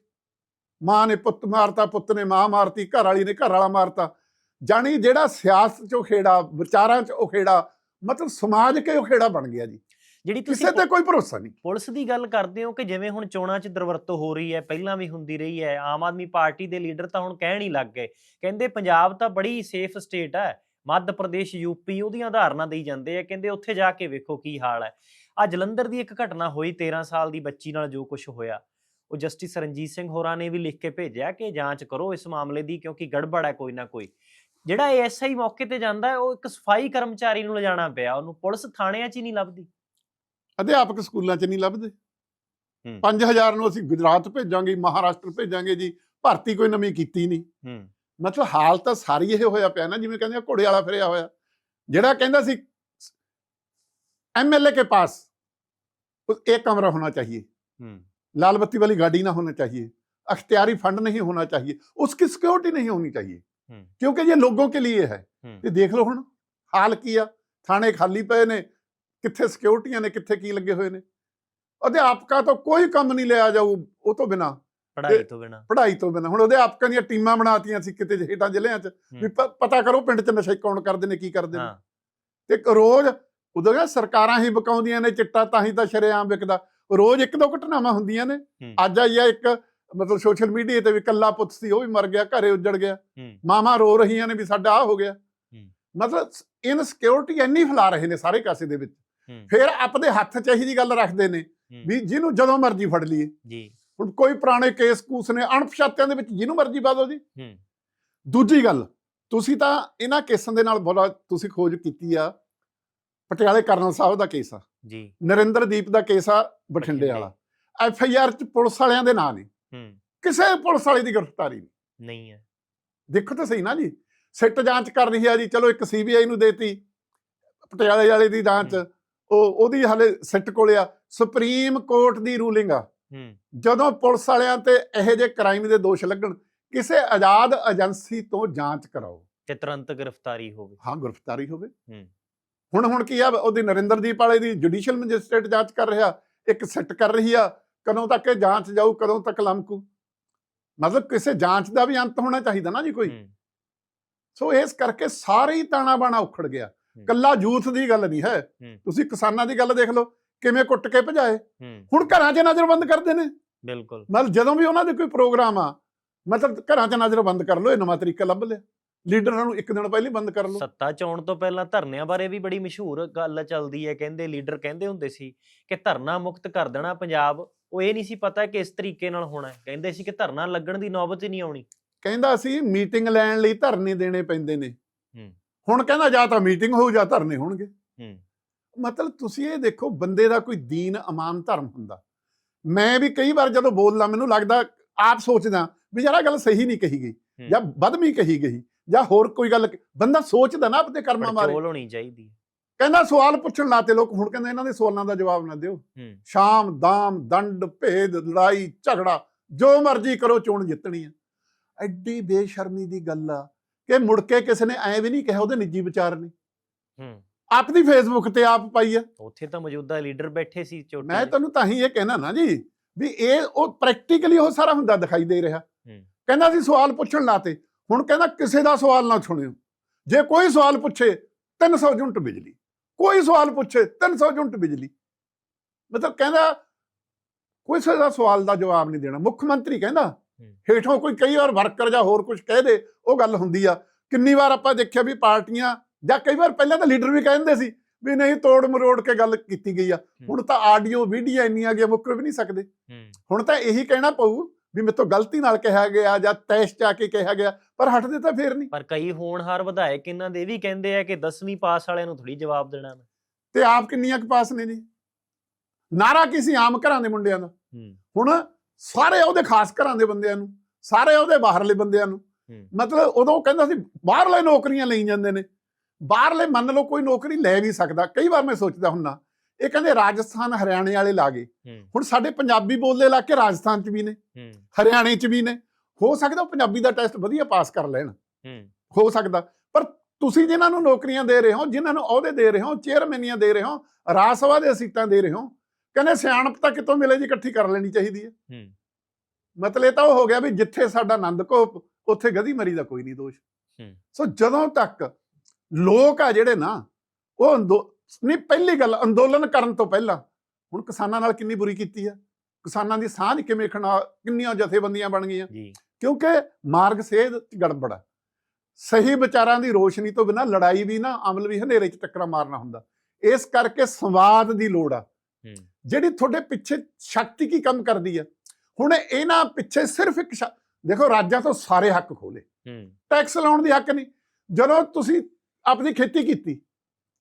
ਮਾਂ ਨੇ ਪੁੱਤ ਮਾਰਤਾ ਪੁੱਤ ਨੇ ਮਾਂ ਮਾਰਤੀ ਘਰ ਵਾਲੀ ਨੇ ਘਰ ਵਾਲਾ ਮਾਰਤਾ। ਜਾਣੀ ਜਿਹੜਾ ਸਿਆਸਤ ਚੋਂ ਖੇੜਾ ਵਿਚਾਰਾਂ ਚ ਉਹ ਖੇੜਾ ਮਤਲਬ ਸਮਾਜ ਕੇ ਉਹ ਖੇੜਾ ਬਣ ਗਿਆ ਜੀ। ਜਿਹੜੀ ਤੁਸੀਂ ਕਿਸੇ ਤੇ ਕੋਈ ਭਰੋਸਾ ਨਹੀਂ। ਪੁਲਿਸ ਦੀ ਗੱਲ ਕਰਦੇ ਹੋ ਕਿ ਜਿਵੇਂ ਹੁਣ ਚੋਣਾਂ 'ਚ ਦੁਰਵਰਤੋਂ ਹੋ ਰਹੀ ਹੈ ਪਹਿਲਾਂ ਵੀ ਹੁੰਦੀ ਰਹੀ ਹੈ ਆਮ ਆਦਮੀ ਪਾਰਟੀ ਦੇ ਲੀਡਰ ਤਾਂ ਹੁਣ ਕਹਿਣ ਹੀ ਲੱਗ ਗਏ। ਕਹਿੰਦੇ ਪੰਜਾਬ ਤਾਂ ਬੜੀ ਸੇਫ ਸਟੇਟ ਹੈ ਮੱਧ ਪ੍ਰਦੇਸ਼ ਯੂਪੀ ਉਹਦੀਆਂ ਉਦਾਹਰਨਾਂ ਦੇਈ ਜਾਂਦੇ ਆ ਕਹਿੰਦੇ ਉੱਥੇ ਜਾ ਕੇ ਵੇਖੋ ਕੀ ਹਾਲ ਹੈ। ਆ ਜਲੰਧਰ ਦੀ ਇੱਕ ਘਟਨਾ ਹੋਈ 13 ਸਾਲ ਦੀ ਬੱਚੀ ਨਾਲ ਜੋ ਕੁਝ ਹੋਇਆ। ਉਹ ਜਸਟਿਸ ਰਣਜੀਤ ਸਿੰਘ ਹੋਰਾਂ ਨੇ ਵੀ ਲਿਖ ਕੇ ਭੇਜਿਆ ਕਿ ਜਾਂਚ ਕਰੋ ਇਸ ਮਾਮਲੇ ਦੀ ਕਿਉਂਕਿ ਗੜਬੜ ਹੈ ਕੋਈ ਨਾ ਕੋਈ। ਜਿਹੜਾ ਐਸਆਈ ਮੌਕੇ ਤੇ ਜਾਂਦਾ ਉਹ ਇੱਕ ਸਫ਼ਾਈ ਕਰਮਚਾਰੀ ਨੂੰ ਲਿਜਾਣਾ ਪਿਆ। ਉਹਨੂੰ ਪੁਲਿਸ ਥਾਣਿਆਂ 'ਚ ਹੀ ਨਹੀਂ ਲੱਭਦੀ। ਅਧਿਆਪਕ ਸਕੂਲਾਂ 'ਚ ਨਹੀਂ ਲੱਭਦੇ। 5000 ਨੂੰ ਅਸੀਂ ਗੁਜਰਾਤ ਭੇਜਾਂਗੇ ਮਹਾਰਾਸ਼ਟਰ ਭੇਜਾਂਗੇ ਜੀ। ਭਰਤੀ ਕੋਈ ਨਵੀਂ ਕੀਤੀ ਨਹੀਂ। ਮਤਲਬ ਹਾਲ ਤਾਂ ਸਾਰੀ ਇਹ ਹੋਇਆ ਪਿਆ ਨਾ ਜਿਵੇਂ ਕਹਿੰਦੇ ਘੋੜੇ ਵਾਲਾ ਫਿਰਿਆ ਹੋਇਆ। ਜਿਹੜਾ ਕਹਿੰਦਾ ਸੀ ਐਮਐਲਏ ਕੇ ਪਾਸ ਉਹ ਇੱਕ ਕਮਰਾ ਹੋਣਾ ਚਾਹੀਏ। लाल बत्ती वाली गाड़ी ना होना चाहिए अख्तियारी फंड नहीं होना चाहिए उसकी सिक्योरिटी नहीं होनी चाहिए हम्म। क्योंकि ये लोगों के लिए है ਹੂੰ ਤੇ ਦੇਖ ਲਓ ਹੁਣ ਹਾਲ ਕੀ ਆ ਥਾਣੇ ਖਾਲੀ ਪਏ ਨੇ ਕਿੱਥੇ ਸਿਕਿਉਰਟੀਆਂ ਨੇ ਕਿੱਥੇ ਕੀ ਲੱਗੇ ਹੋਏ ਨੇ ਅਧਿਆਪਕਾਂ ਤੋਂ ਕੋਈ ਕੰਮ ਨਹੀਂ ਲਿਆ ਜਾਊ ਉਹ ਤੋਂ ਬਿਨਾ ਪੜ੍ਹਾਈ ਤੋਂ ਬਿਨਾ ਪੜ੍ਹਾਈ ਤੋਂ ਬਿਨਾ ਹੁਣ ਅਧਿਆਪਕਾਂ ਦੀਆਂ ਟੀਮਾਂ ਬਣਾਤੀਆਂ ਸੀ ਕਿਤੇ ਹੇਠਾਂ ਜ਼ਿਲ੍ਹਿਆਂ 'ਚ ਵੀ ਪ- ਪਤਾ ਕਰੋ ਪਿੰਡ 'ਚ ਨਸ਼ੇ ਕੌਣ ਕਰਦੇ ਨੇ ਕੀ ਕਰਦੇ ਨੇ ਹਾਂ ਤੇ ਇੱਕ ਰੋਜ਼ ਉਦੋਂ ਨਾ ਸਰਕਾਰਾਂ ਹੀ ਬਕਾਉਂਦੀਆਂ ਨੇ ਚਿੱਟਾ ਤਾਂ ਹੀ ਤਾਂ ਸ਼ਰੇਆਮ ਵਿਕਦਾ ਰੋਜ਼ ਇੱਕ ਦੋ ਘਟਨਾਵਾਂ ਹੁੰਦੀਆਂ ਨੇ। ਅੱਜ ਆਈ ਆ ਇੱਕ ਮਤਲਬ ਸੋਸ਼ਲ ਮੀਡੀਆ ਤੇ ਵੀ ਕੱਲਾ ਪੁੱਤ ਸੀ ਉਹ ਵੀ ਮਰ ਗਿਆ ਘਰੇ ਉੱਜੜ ਗਿਆ। ਮਾਮਾ ਰੋ ਰਹੀਆਂ ਨੇ ਵੀ ਸਾਡਾ ਆ ਹੋ ਗਿਆ। ਮਤਲਬ ਇਨਸਿਕਿਉਰਿਟੀ ਇੰਨੀ ਫੈਲਾ ਰਹੇ ਨੇ ਸਾਰੇ ਕਾਸੇ ਦੇ ਵਿੱਚ। ਫਿਰ ਆਪਦੇ ਹੱਥ 'ਚ ਇਹੀ ਜੀ ਗੱਲ ਰੱਖਦੇ ਨੇ। ਵੀ ਜਿਹਨੂੰ ਜਦੋਂ ਮਰਜ਼ੀ ਫੜ ਲਈਏ। ਜੀ। ਹੁਣ ਕੋਈ ਪੁਰਾਣੇ ਕੇਸ ਕੂਸ ਨੇ ਅਣਪਛਾਤਿਆਂ ਦੇ ਵਿੱਚ ਜਿਹਨੂੰ ਮਰਜ਼ੀ ਦਿਓ ਜੀ। ਦੂਜੀ ਗੱਲ ਤੁਸੀਂ ਤਾਂ ਇਹਨਾਂ ਕੇਸਾਂ ਦੇ ਨਾਲ ਬੜਾ ਤੁਸੀਂ ਖੋਜ ਕੀਤੀ ਆ ਪਟਿਆਲੇ ਕਰਨਲ ਸਾਹਿਬ ਦਾ ਕੇਸ ਆ। ਜੀ। ਨਰਿੰਦਰਦੀਪ ਦਾ ਕੇਸ ਆ ਬਠਿੰਡੇ। ਵਾਲਾ। ਐਫ ਆਈ ਆਰ ਚ ਪੁਲਿਸ ਵਾਲਿਆਂ ਦੇ ਨਾਂ ਨੇ। ਹੂੰ। ਕਿਸੇ ਪੁਲਿਸ ਵਾਲੇ ਦੀ ਗ੍ਰਿਫਤਾਰੀ ਨਹੀਂ। ਨਹੀਂ ਹੈ। ਦੇਖੋ ਤਾਂ ਸਹੀ ਨਾ ਜੀ। ਸਿੱਟ ਜਾਂਚ ਕਰ ਰਹੀ ਆ ਜੀ ਚਲੋ ਇੱਕ ਸੀਬੀਆਈ ਨੂੰ ਦੇਤੀ ਪਟਿਆਲੇ ਵਾਲੇ ਦੀ ਜਾਂਚ। ਉਹ ਉਹਦੀ ਹਲੇ ਸਿੱਟ ਕੋਲੇ ਆ। ਸੁਪਰੀਮ ਕੋਰਟ ਦੀ ਰੂਲਿੰਗ ਆ। ਹੂੰ। ਜਦੋਂ ਪੁਲਿਸ ਵਾਲਿਆਂ ਤੇ ਇਹੋ ਜਿਹੇ ਕ੍ਰਾਈਮ ਦੇ ਦੋਸ਼ ਲੱਗਣ ਕਿਸੇ ਆਜ਼ਾਦ ਏਜੰਸੀ ਤੋਂ ਜਾਂਚ ਕਰਾਓ। ਤੇ ਤੁਰੰਤ ਗ੍ਰਿਫਤਾਰੀ ਹੋਵੇ। ਹਾਂ ਗ੍ਰਿਫਤਾਰੀ ਹੋਵੇ। ਹੂੰ। ਹੁਣ ਹੁਣ ਕੀ ਆ ਉਹਦੀ ਨਰਿੰਦਰਦੀਪ ਵਾਲੇ ਦੀ ਜੁਡੀਸ਼ੀਅਲ ਮੈਜਿਸਟ੍ਰੇਟ ਜਾਂਚ ਕਰ ਰਿਹਾ ਇੱਕ ਸਿੱਟ ਕਰ ਰਹੀ ਆ ਕਦੋਂ ਤੱਕ ਇਹ ਜਾਂਚ ਜਾਊ ਕਦੋਂ ਤੱਕ ਲੰਮਕੂ? ਮਤਲਬ ਕਿਸੇ ਜਾਂਚ ਦਾ ਵੀ ਅੰਤ ਹੋਣਾ ਚਾਹੀਦਾ ਨਾ ਜੀ ਕੋਈ। ਸੋ ਇਸ ਕਰਕੇ ਸਾਰੇ ਹੀ ਤਾਣਾ ਬਾਣਾ ਉਖੜ ਗਿਆ। ਕੱਲਾ ਯੂਥ ਦੀ ਗੱਲ ਨਹੀਂ ਹੈ। ਤੁਸੀਂ ਕਿਸਾਨਾਂ ਦੀ ਗੱਲ ਦੇਖ ਲਓ ਕਿਵੇਂ ਕੁੱਟ ਕੇ ਭਜਾਏ। ਹੁਣ ਘਰਾਂ 'ਚ ਨਜ਼ਰਬੰਦ ਕਰਦੇ ਨੇ। ਬਿਲਕੁਲ। ਮਤਲਬ ਜਦੋਂ ਵੀ ਉਹਨਾਂ ਦੇ ਕੋਈ ਪ੍ਰੋਗਰਾਮ ਆ ਮਤਲਬ ਘਰਾਂ 'ਚ ਨਜ਼ਰਬੰਦ ਕਰ ਲਓ ਇਹ ਨਵਾਂ ਤਰੀਕਾ ਲੱਭ ਲਿਆ। ਲੀਡਰਾਂ ਨੂੰ ਇੱਕ ਦਿਨ ਪਹਿਲਾਂ ਹੀ ਬੰਦ ਕਰ ਲਓ ਸੱਤਾ ਚ ਆਉਣ ਤੋਂ ਪਹਿਲਾਂ ਧਰਨਿਆਂ ਬਾਰੇ ਵੀ ਬੜੀ ਮਸ਼ਹੂਰ ਗੱਲ ਚੱਲਦੀ ਹੈ ਕਹਿੰਦੇ ਲੀਡਰ ਕਹਿੰਦੇ ਹੁੰਦੇ ਸੀ ਕਿ ਧਰਨਾ ਮੁਕਤ ਕਰ ਦੇਣਾ ਪੰਜਾਬ। ਉਹ ਇਹ ਨਹੀਂ ਸੀ ਪਤਾ ਕਿ ਇਸ ਤਰੀਕੇ ਨਾਲ ਹੋਣਾ ਹੈ। ਕਹਿੰਦੇ ਸੀ ਕਿ ਧਰਨਾ ਲੱਗਣ ਦੀ ਨੌਬਤ ਹੀ ਨਹੀਂ ਆਉਣੀ। ਕਹਿੰਦਾ ਸੀ ਮੀਟਿੰਗ ਲੈਣ ਲਈ ਧਰਨੇ ਦੇਣੇ ਪੈਂਦੇ ਨੇ। ਹੂੰ। ਹੁਣ ਕਹਿੰਦਾ ਜਾਂ ਤਾਂ ਮੀਟਿੰਗ ਹੋਊ ਜਾਂ ਧਰਨੇ ਹੋਣਗੇ। ਹੂੰ। ਮਤਲਬ ਤੁਸੀਂ ਇਹ ਦੇਖੋ ਬੰਦੇ ਦਾ ਕੋਈ ਦੀਨ ਇਮਾਨ ਧਰਮ ਹੁੰਦਾ। ਮੈਂ ਵੀ ਕਈ ਵਾਰ ਜਦੋਂ ਬੋਲਦਾ ਮੈਨੂੰ ਲੱਗਦਾ ਆਪ ਸੋਚਦਾ ਵੀ ਯਾਰ ਗੱਲ ਸਹੀ ਨਹੀਂ ਕਹੀ ਗਈ। ਜਾਂ ਬਦਮੀ ਕਹੀ ਗਈ। ਜਾਂ ਹੋਰ ਕੋਈ ਗੱਲ ਬੰਦਾ ਸੋਚਦਾ ਨਾ ਆਪਣੇ ਕਰਮਾਂ ਬਾਰੇ। ਪੜਚੋਲ ਹੋਣੀ ਚਾਹੀਦੀ ਕਹਿੰਦਾ ਸਵਾਲ ਪੁੱਛਣ ਲਾਤੇ ਲੋਕ ਹੁਣ ਕਹਿੰਦੇ ਇਹਨਾਂ ਦੇ ਸਵਾਲਾਂ ਦਾ ਜਵਾਬ ਨਾ ਦਿਓ। ਸ਼ਾਮ ਦਾਮ ਦੰਡ ਭੇਦ ਲੜਾਈ ਝਗੜਾ ਜੋ ਮਰਜ਼ੀ ਕਰੋ ਚੋਣ ਜਿੱਤਣੀ ਆ ਐਡੀ ਬੇਸ਼ਰਮੀ ਦੀ ਗੱਲ ਆ ਕਿ ਮੁੜ ਕੇ ਕਿਸੇ ਨੇ ਐ ਵੀ ਨਹੀਂ ਕਿਹਾ ਉਹਦੇ ਨਿੱਜੀ ਵਿਚਾਰ ਨੇ। ਹੂੰ। ਆਪਣੀ ਫੇਸਬੁੱਕ ਤੇ ਆਪ ਪਾਈ ਆ। ਉੱਥੇ ਤਾਂ ਮੌਜੂਦਾ ਲੀਡਰ ਬੈਠੇ ਸੀ ਚੋਟੀ ਮੈਂ। ਤੁਹਾਨੂੰ ਤਾਂ ਹੀ ਇਹ ਕਹਿਣਾ ਨਾ ਜੀ ਵੀ ਇਹ ਉਹ ਪ੍ਰੈਕਟੀਕਲੀ ਉਹ ਸਾਰਾ ਹੁੰਦਾ ਦਿਖਾਈ ਦੇ ਰਿਹਾ। ਹੂੰ। ਕਹਿੰਦਾ ਸੀ ਸਵਾਲ ਪੁੱਛਣ ਲਾਤੇ ਹੁਣ ਕਹਿੰਦਾ ਕਿਸੇ ਦਾ ਸਵਾਲ ਨਾ ਸੁਣਿਓ। ਜੇ ਕੋਈ ਸਵਾਲ ਪੁੱਛੇ 300 ਯੂਨਿਟ ਬਿਜਲੀ। ਕੋਈ ਸਵਾਲ ਪੁੱਛੇ 300 ਯੂਨਿਟ ਬਿਜਲੀ। ਮਤਲਬ ਕਹਿੰਦਾ ਕੋਈ ਕਿਸੇ ਦਾ ਸਵਾਲ ਦਾ ਜਵਾਬ ਨਹੀਂ ਦੇਣਾ। ਮੁੱਖ ਮੰਤਰੀ ਕਹਿੰਦਾ ਹੇਠੋਂ ਕੋਈ ਕਈ ਵਾਰ ਵਰਕਰ ਜਾਂ ਹੋਰ ਕੁਝ ਕਹਿ ਦੇ ਉਹ ਗੱਲ ਹੁੰਦੀ ਆ। ਕਿੰਨੀ ਵਾਰ ਆਪਾਂ ਦੇਖਿਆ ਵੀ ਪਾਰਟੀਆਂ ਜਾਂ ਕਈ ਵਾਰ ਪਹਿਲਾਂ ਤਾਂ ਲੀਡਰ ਵੀ ਕਹਿੰਦੇ ਸੀ ਵੀ ਨਹੀਂ ਤੋੜ ਮਰੋੜ ਕੇ ਗੱਲ ਕੀਤੀ ਗਈ ਆ। ਹੁਣ ਤਾਂ ਆਡੀਓ ਵੀਡੀਓ ਇੰਨੀਆਂ ਗਿਆ ਮੁੱਕਰ ਵੀ ਨਹੀਂ ਸਕਦੇ। ਹੁਣ ਤਾਂ ਇਹੀ ਕਹਿਣਾ ਪਊ ਵੀ ਮੇਰੇ ਤੋਂ ਗਲਤੀ ਨਾਲ ਕਿਹਾ ਗਿਆ ਜਾਂ ਤੈਸ਼ ਚ ਕੇ ਕਿਹਾ ਗਿਆ ਪਰ ਹਟਦੇ ਤਾਂ ਫੇਰ ਨਹੀਂ। ਪਰ ਕਈ ਹੋਣਹਾਰ ਵਿਧਾਇਕ ਇਹਨਾਂ ਦੇ ਵੀ ਕਹਿੰਦੇ ਆ ਕਿ 10ਵੀਂ ਪਾਸ ਵਾਲਿਆਂ ਨੂੰ ਥੋੜੀ ਜਵਾਬ ਦੇਣਾ ਮੈਂ। ਤੇ ਆਪ ਕਿੰਨੀਆਂ ਕੁ ਪਾਸ ਨੇ ਜੀ? ਨਾਰਾ ਕਿਸੇ ਆਮ ਘਰਾਂ ਦੇ ਮੁੰਡਿਆਂ ਦਾ? ਹੁਣ ਸਾਰੇ ਉਹਦੇ ਖਾਸ ਘਰਾਂ ਦੇ ਬੰਦਿਆਂ ਨੂੰ ਸਾਰੇ ਉਹਦੇ ਬਾਹਰਲੇ ਬੰਦਿਆਂ ਨੂੰ। ਮਤਲਬ ਉਦੋਂ ਕਹਿੰਦਾ ਸੀ ਬਾਹਰਲੇ ਨੌਕਰੀਆਂ ਲਈ ਜਾਂਦੇ ਨੇ। ਬਾਹਰਲੇ ਮੰਨ ਲਓ ਕੋਈ ਨੌਕਰੀ ਲੈ ਵੀ ਸਕਦਾ ਕਈ ਵਾਰ ਮੈਂ ਸੋਚਦਾ ਹੁੰਨਾ ਇਹ ਕਹਿੰਦੇ ਰਾਜਸਥਾਨ ਹਰਿਆਣੇ ਵਾਲੇ ਲਾ ਗਏ। ਹੂੰ। ਹੁਣ ਸਾਡੇ ਪੰਜਾਬੀ ਬੋਲਦੇ ਇਲਾਕੇ ਰਾਜਸਥਾਨ 'ਚ ਵੀ ਨੇ ਹਰਿਆਣੇ 'ਚ ਵੀ ਨੇ। ਹੋ ਸਕਦਾ ਉਹ ਪੰਜਾਬੀ ਦਾ ਟੈਸਟ ਵਧੀਆ ਪਾਸ ਕਰ ਲੈਣ। ਹੂੰ। ਸਕਦਾ। ਪਰ ਤੁਸੀਂ ਜਿਨ੍ਹਾਂ ਨੂੰ ਨੌਕਰੀਆਂ ਦੇ ਰਹੇ ਹੋ ਜਿਨ੍ਹਾਂ ਨੂੰ ਅਹੁਦੇ ਦੇ ਰਹੇ ਹੋ ਚੇਅਰਮੈਨੀਆਂ ਦੇ ਰਹੇ ਹੋ ਰਾਜ ਸਭਾ ਦੇ ਸੀਟਾਂ ਦੇ ਰਹੇ ਹੋ ਕਹਿੰਦੇ ਸਿਆਣਪ ਤਾਂ ਕਿਤੋਂ ਮਿਲੇ ਜੀ ਇਕੱਠੀ ਕਰ ਲੈਣੀ ਚਾਹੀਦੀ ਹੈ। ਮਤਲਬ ਇਹ ਤਾਂ ਉਹ ਹੋ ਗਿਆ ਵੀ ਜਿੱਥੇ ਸਾਡਾ ਆਨੰਦ ਕੋਪ ਉੱਥੇ ਗਧੀ ਮਰੀ ਦਾ ਕੋਈ ਨਹੀਂ ਦੋਸ਼। ਸੋ ਜਦੋਂ ਤੱਕ ਲੋਕ ਆ ਜਿਹੜੇ ਨਾ ਉਹ ਨਹੀਂ ਪਹਿਲੀ ਗੱਲ ਅੰਦੋਲਨ ਕਰਨ ਤੋਂ ਪਹਿਲਾਂ ਹੁਣ ਕਿਸਾਨਾਂ ਨਾਲ ਕਿੰਨੀ ਬੁਰੀ ਕੀਤੀ ਆ? ਕਿਸਾਨਾਂ ਦੀ ਸਾਂਝ ਕਿਵੇਂ ਖਣਾ ਕਿੰਨੀਆਂ ਜਥੇਬੰਦੀਆਂ ਬਣ ਗਈਆਂ? ਕਿਉਂਕਿ ਮਾਰਗ ਸੇਧ ਗੜਬੜ ਆ। ਸਹੀ ਵਿਚਾਰਾਂ ਦੀ ਰੋਸ਼ਨੀ ਤੋਂ ਬਿਨਾ ਲੜਾਈ ਵੀ ਨਾ ਅਮਲ ਵੀ ਹਨੇਰੇ ਚ ਟੱਕਰਾਂ ਮਾਰਨਾ ਹੁੰਦਾ। ਇਸ ਕਰਕੇ ਸੰਵਾਦ ਦੀ ਲੋੜ ਆ। ਹੂੰ। ਜਿਹੜੀ ਤੁਹਾਡੇ ਪਿੱਛੇ ਸ਼ਕਤੀ ਕੀ ਕੰਮ ਕਰਦੀ ਆ? ਹੁਣ ਇਹਨਾਂ ਪਿੱਛੇ ਸਿਰਫ ਇੱਕ ਦੇਖੋ ਰਾਜਾਂ ਤੋਂ ਸਾਰੇ ਹੱਕ ਖੋਲੇ। ਹੂੰ। ਟੈਕਸ ਲਾਉਣ ਦੀ ਹੱਕ ਨਹੀਂ। ਜਦੋਂ ਤੁਸੀਂ ਆਪਣੀ ਖੇਤੀ ਕੀਤੀ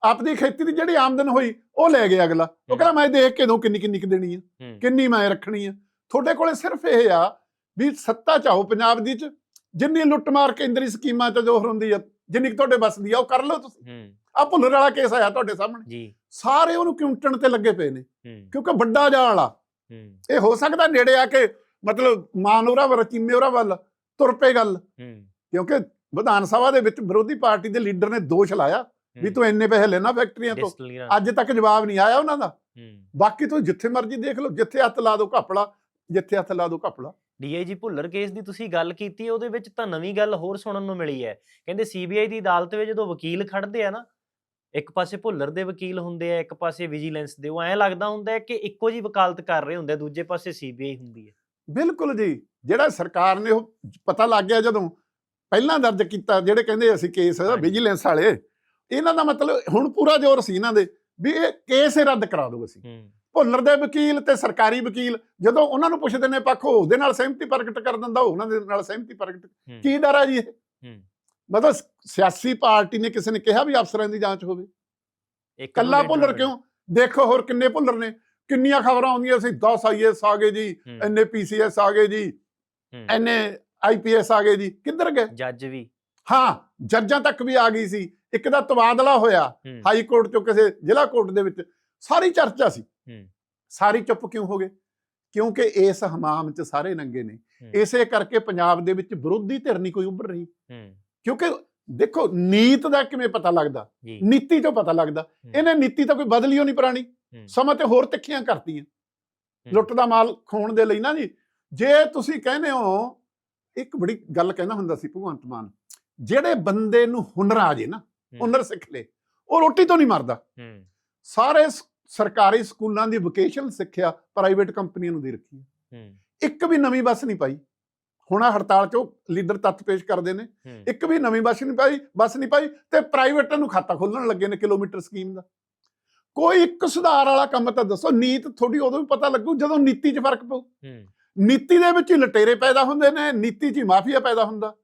ਆਪਣੀ ਖੇਤੀ ਦੀ ਜਿਹੜੀ ਆਮਦਨ ਹੋਈ ਉਹ ਲੈ ਗਿਆ ਅਗਲਾ। ਉਹ। ਕਹਿੰਦਾ ਮੈਂ ਦੇਖ ਕੇ ਦਊਂ ਕਿੰਨੀ ਕਿੰਨੀ ਕੁ ਦੇਣੀ ਆ। ਕਿੰਨੀ ਮੈਂ ਰੱਖਣੀ ਆ। ਤੁਹਾਡੇ ਕੋਲੇ ਸਿਰਫ ਇਹ ਆ ਵੀ ਸੱਤਾ ਚਾਹੋ ਪੰਜਾਬ ਦੀ ਚ ਜਿੰਨੀ ਲੁੱਟਮਾਰ ਕੇਂਦਰੀ ਸਕੀਮਾਂ ਚ ਜੋਹਰ ਹੁੰਦੀ ਆ ਜਿੰਨੀ ਤੁਹਾਡੇ ਬਸ ਦੀ ਆ ਉਹ ਕਰ ਲਓ ਤੁਸੀਂ। ਆ ਭੁੱਲਰ ਵਾਲਾ ਕੇਸ ਆਇਆ ਤੁਹਾਡੇ ਸਾਹਮਣੇ। ਜੀ। ਸਾਰੇ ਉਹਨੂੰ ਕਿਉਂਟਣ ਤੇ ਲੱਗੇ ਪਏ ਨੇ? ਕਿਉਂਕਿ ਵੱਡਾ ਜਾਲ ਆ। ਇਹ ਹੋ ਸਕਦਾ ਨੇੜੇ ਆ ਕੇ ਮਤਲਬ ਮਾਨੋਰਾ ਵੱਲ ਚੀਮੇ ਉਹਰਾ ਵੱਲ ਤੁਰ ਪਏ ਗੱਲ। ਕਿਉਂਕਿ ਵਿਧਾਨ ਸਭਾ ਦੇ ਵਿੱਚ ਵਿਰੋਧੀ ਪਾਰਟੀ ਦੇ ਲੀਡਰ ਨੇ ਦੋਸ਼ ਲਾਇਆ। ਵੀ ਤੂੰ ਇੰਨੇ ਪੈਸੇ ਲੈਣਾ ਫੈਕਟਰੀਆਂ ਤੋਂ। ਅੱਜ ਤੱਕ ਜਵਾਬ ਨਹੀਂ ਆਇਆ ਉਹਨਾਂ ਦਾ। ਬਾਕੀ ਤੁਸੀਂ ਜਿੱਥੇ ਮਰਜ਼ੀ ਦੇਖ ਲਓ ਜਿੱਥੇ ਹੱਥ ਲਾ ਦਿਓ ਘਪਲਾ ਜਿੱਥੇ ਹੱਥ ਲਾ ਦਿਓ ਘਪਲਾ। ਡੀਆਈਜੀ ਭੁੱਲਰ ਕੇਸ ਦੀ ਤੁਸੀਂ ਗੱਲ ਕੀਤੀ ਉਹਦੇ ਵਿੱਚ ਤਾਂ ਨਵੀਂ ਗੱਲ ਹੋਰ ਸੁਣਨ ਨੂੰ ਮਿਲੀ ਹੈ। ਕਹਿੰਦੇ ਸੀਬੀਆਈ ਦੀ ਅਦਾਲਤ ਵਿੱਚ ਜਦੋਂ ਵਕੀਲ ਖੜਦੇ ਆ ਨਾ ਇੱਕ ਪਾਸੇ ਭੁੱਲਰ ਦੇ ਵਕੀਲ ਹੁੰਦੇ ਆ ਇੱਕ ਪਾਸੇ ਵਿਜੀਲੈਂਸ ਦੇ। ਉਹ ਐਂ ਲੱਗਦਾ ਹੁੰਦਾ ਹੈ ਕਿ ਇੱਕੋ ਜੀ ਵਕਾਲਤ ਕਰ ਰਹੇ ਹੁੰਦੇ ਦੂਜੇ ਪਾਸੇ ਸੀਬੀਆਈ ਹੁੰਦੀ ਹੈ। ਬਿਲਕੁਲ ਜੀ। ਜਿਹੜਾ ਸਰਕਾਰ ਨੇ ਉਹ ਪਤਾ ਲੱਗ ਗਿਆ ਜਦੋਂ ਪਹਿਲਾਂ ਦਰਜ ਕੀਤਾ ਜਿਹੜੇ ਕਹਿੰਦੇ ਅਸੀਂ ਕੇਸ। ਵਿਜੀਲੈਂਸ ਵਾਲੇ ਇਹਨਾਂ ਦਾ ਮਤਲਬ ਹੁਣ ਪੂਰਾ ਜ਼ੋਰ ਸੀ ਇਹਨਾਂ ਦੇ ਵੀ ਇਹ ਕੇਸ ਹੀ ਰੱਦ ਕਰਾ ਦਿਓ ਅਸੀਂ। ਭੁੱਲਰ ਦੇ ਵਕੀਲ ਤੇ ਸਰਕਾਰੀ ਵਕੀਲ ਜਦੋਂ ਉਹਨਾਂ ਨੂੰ ਪੁੱਛਦੇ ਨੇ ਪੱਖ ਉਹ ਉਹਦੇ ਨਾਲ ਸਹਿਮਤੀ ਪ੍ਰਗਟ ਕਰ ਦਿੰਦਾ ਉਹ ਉਹਨਾਂ ਦੇ ਨਾਲ ਸਹਿਮਤੀ ਪ੍ਰਗਟ ਕੀ ਡਰ ਆ ਜੀ ਇਹ? ਮਤਲਬ ਸਿਆਸੀ ਪਾਰਟੀ ਨੇ ਕਿਸੇ ਨੇ ਕਿਹਾ ਵੀ ਅਫਸਰਾਂ ਦੀ ਜਾਂਚ ਹੋਵੇ? ਕੱਲਾ ਭੁੱਲਰ ਕਿਉਂ? ਦੇਖੋ ਹੋਰ ਕਿੰਨੇ ਭੁੱਲਰ ਨੇ। ਕਿੰਨੀਆਂ ਖਬਰਾਂ ਆਉਂਦੀਆਂ ਸੀ 10 ਆਈਐਸ ਆ ਗਏ ਜੀ ਐਨਏ ਪੀਸੀਐਸ ਆ ਗਏ ਜੀ ਐਨਏ ਆਈਪੀਐਸ ਆ ਗਏ ਜੀ। ਕਿੱਧਰ ਗਏ? ਜੱਜ ਵੀ। ਹਾਂ ਜੱਜਾਂ ਤੱਕ ਵੀ ਆ ਗਈ ਸੀ। ਇੱਕ ਦਾ ਤਬਾਦਲਾ ਹੋਇਆ ਹਾਈ ਕੋਰਟ ਚੋਂ ਕਿਸੇ ਜ਼ਿਲ੍ਹਾ ਕੋਰਟ ਦੇ ਵਿੱਚ। ਸਾਰੀ ਚਰਚਾ ਸੀ। ਸਾਰੀ ਚੁੱਪ ਕਿਉਂ ਹੋ ਗਏ? ਕਿਉਂਕਿ ਇਸ ਹਮਾਮ 'ਚ ਸਾਰੇ ਨੰਗੇ ਨੇ। ਇਸੇ ਕਰਕੇ ਪੰਜਾਬ ਦੇ ਵਿੱਚ ਵਿਰੋਧੀ ਧਿਰ ਨਹੀਂ ਕੋਈ ਉੱਭਰ ਰਹੀ। ਕਿਉਂਕਿ ਦੇਖੋ ਨੀਤ ਦਾ ਕਿਵੇਂ ਪਤਾ ਲੱਗਦਾ? ਨੀਤੀ ਤੋਂ ਪਤਾ ਲੱਗਦਾ। ਇਹਨੇ ਨੀਤੀ ਤਾਂ ਕੋਈ ਬਦਲੀ ਹੋ ਨਹੀਂ ਪੁਰਾਣੀ। ਸਮਾਂ ਤੇ ਹੋਰ ਤਿੱਖੀਆਂ ਕਰਤੀਆਂ। ਲੁੱਟ ਦਾ ਮਾਲ ਖਾਣ ਦੇ ਲਈ ਨਾ ਜੀ। ਜੇ ਤੁਸੀਂ ਕਹਿੰਦੇ ਹੋ ਇੱਕ ਬੜੀ ਗੱਲ ਕਹਿੰਦਾ ਹੁੰਦਾ ਸੀ ਭਗਵੰਤ ਮਾਨ ਜਿਹੜੇ ਬੰਦੇ ਨੂੰ ਹੁਨਰ ਆ ਜੇ ਨਾ ਹੁਨਰ ਸਿੱਖ ਲੇ ਉਹ ਰੋਟੀ ਤੋਂ ਨਹੀਂ ਮਰਦਾ। ਸਾਰੇ ਸਰਕਾਰੀ ਸਕੂਲਾਂ ਦੀ ਵੋਕੇਸ਼ਨਲ ਸਿੱਖਿਆ ਪ੍ਰਾਈਵੇਟ ਕੰਪਨੀਆਂ ਨੂੰ ਦੇ ਰੱਖੀ ਹੈ। ਇੱਕ ਵੀ ਨਵੀਂ ਬੱਸ ਨਹੀਂ ਪਾਈ। ਹੁਣ ਆਹ ਹੜਤਾਲ 'ਚੋਂ ਲੀਡਰ ਤੱਤ ਪੇਸ਼ ਕਰਦੇ ਨੇ। ਇੱਕ ਵੀ ਨਵੀਂ ਬੱਸ ਨਹੀਂ ਪਾਈ ਬੱਸ ਨਹੀਂ ਪਾਈ ਤੇ ਪ੍ਰਾਈਵੇਟਾਂ ਨੂੰ ਖਾਤਾ ਖੋਲਣ ਲੱਗੇ ਨੇ ਕਿਲੋਮੀਟਰ ਸਕੀਮ ਦਾ। ਕੋਈ ਇੱਕ ਸੁਧਾਰ ਵਾਲਾ ਕੰਮ ਤਾਂ ਦੱਸੋ ਨੀਤ ਥੋੜੀ ਉਦੋਂ ਵੀ ਪਤਾ ਲੱਗੂ ਜਦੋਂ ਨੀਤੀ 'ਚ ਫ਼ਰਕ ਪਊ। ਨੀਤੀ ਦੇ ਵਿੱਚ ਹੀ ਲਟੇਰੇ ਪੈਦਾ ਹੁੰਦੇ ਨੇ ਨੀਤੀ 'ਚ ਹੀ ਮਾਫੀਆ ਪੈਦਾ ਹੁੰਦਾ।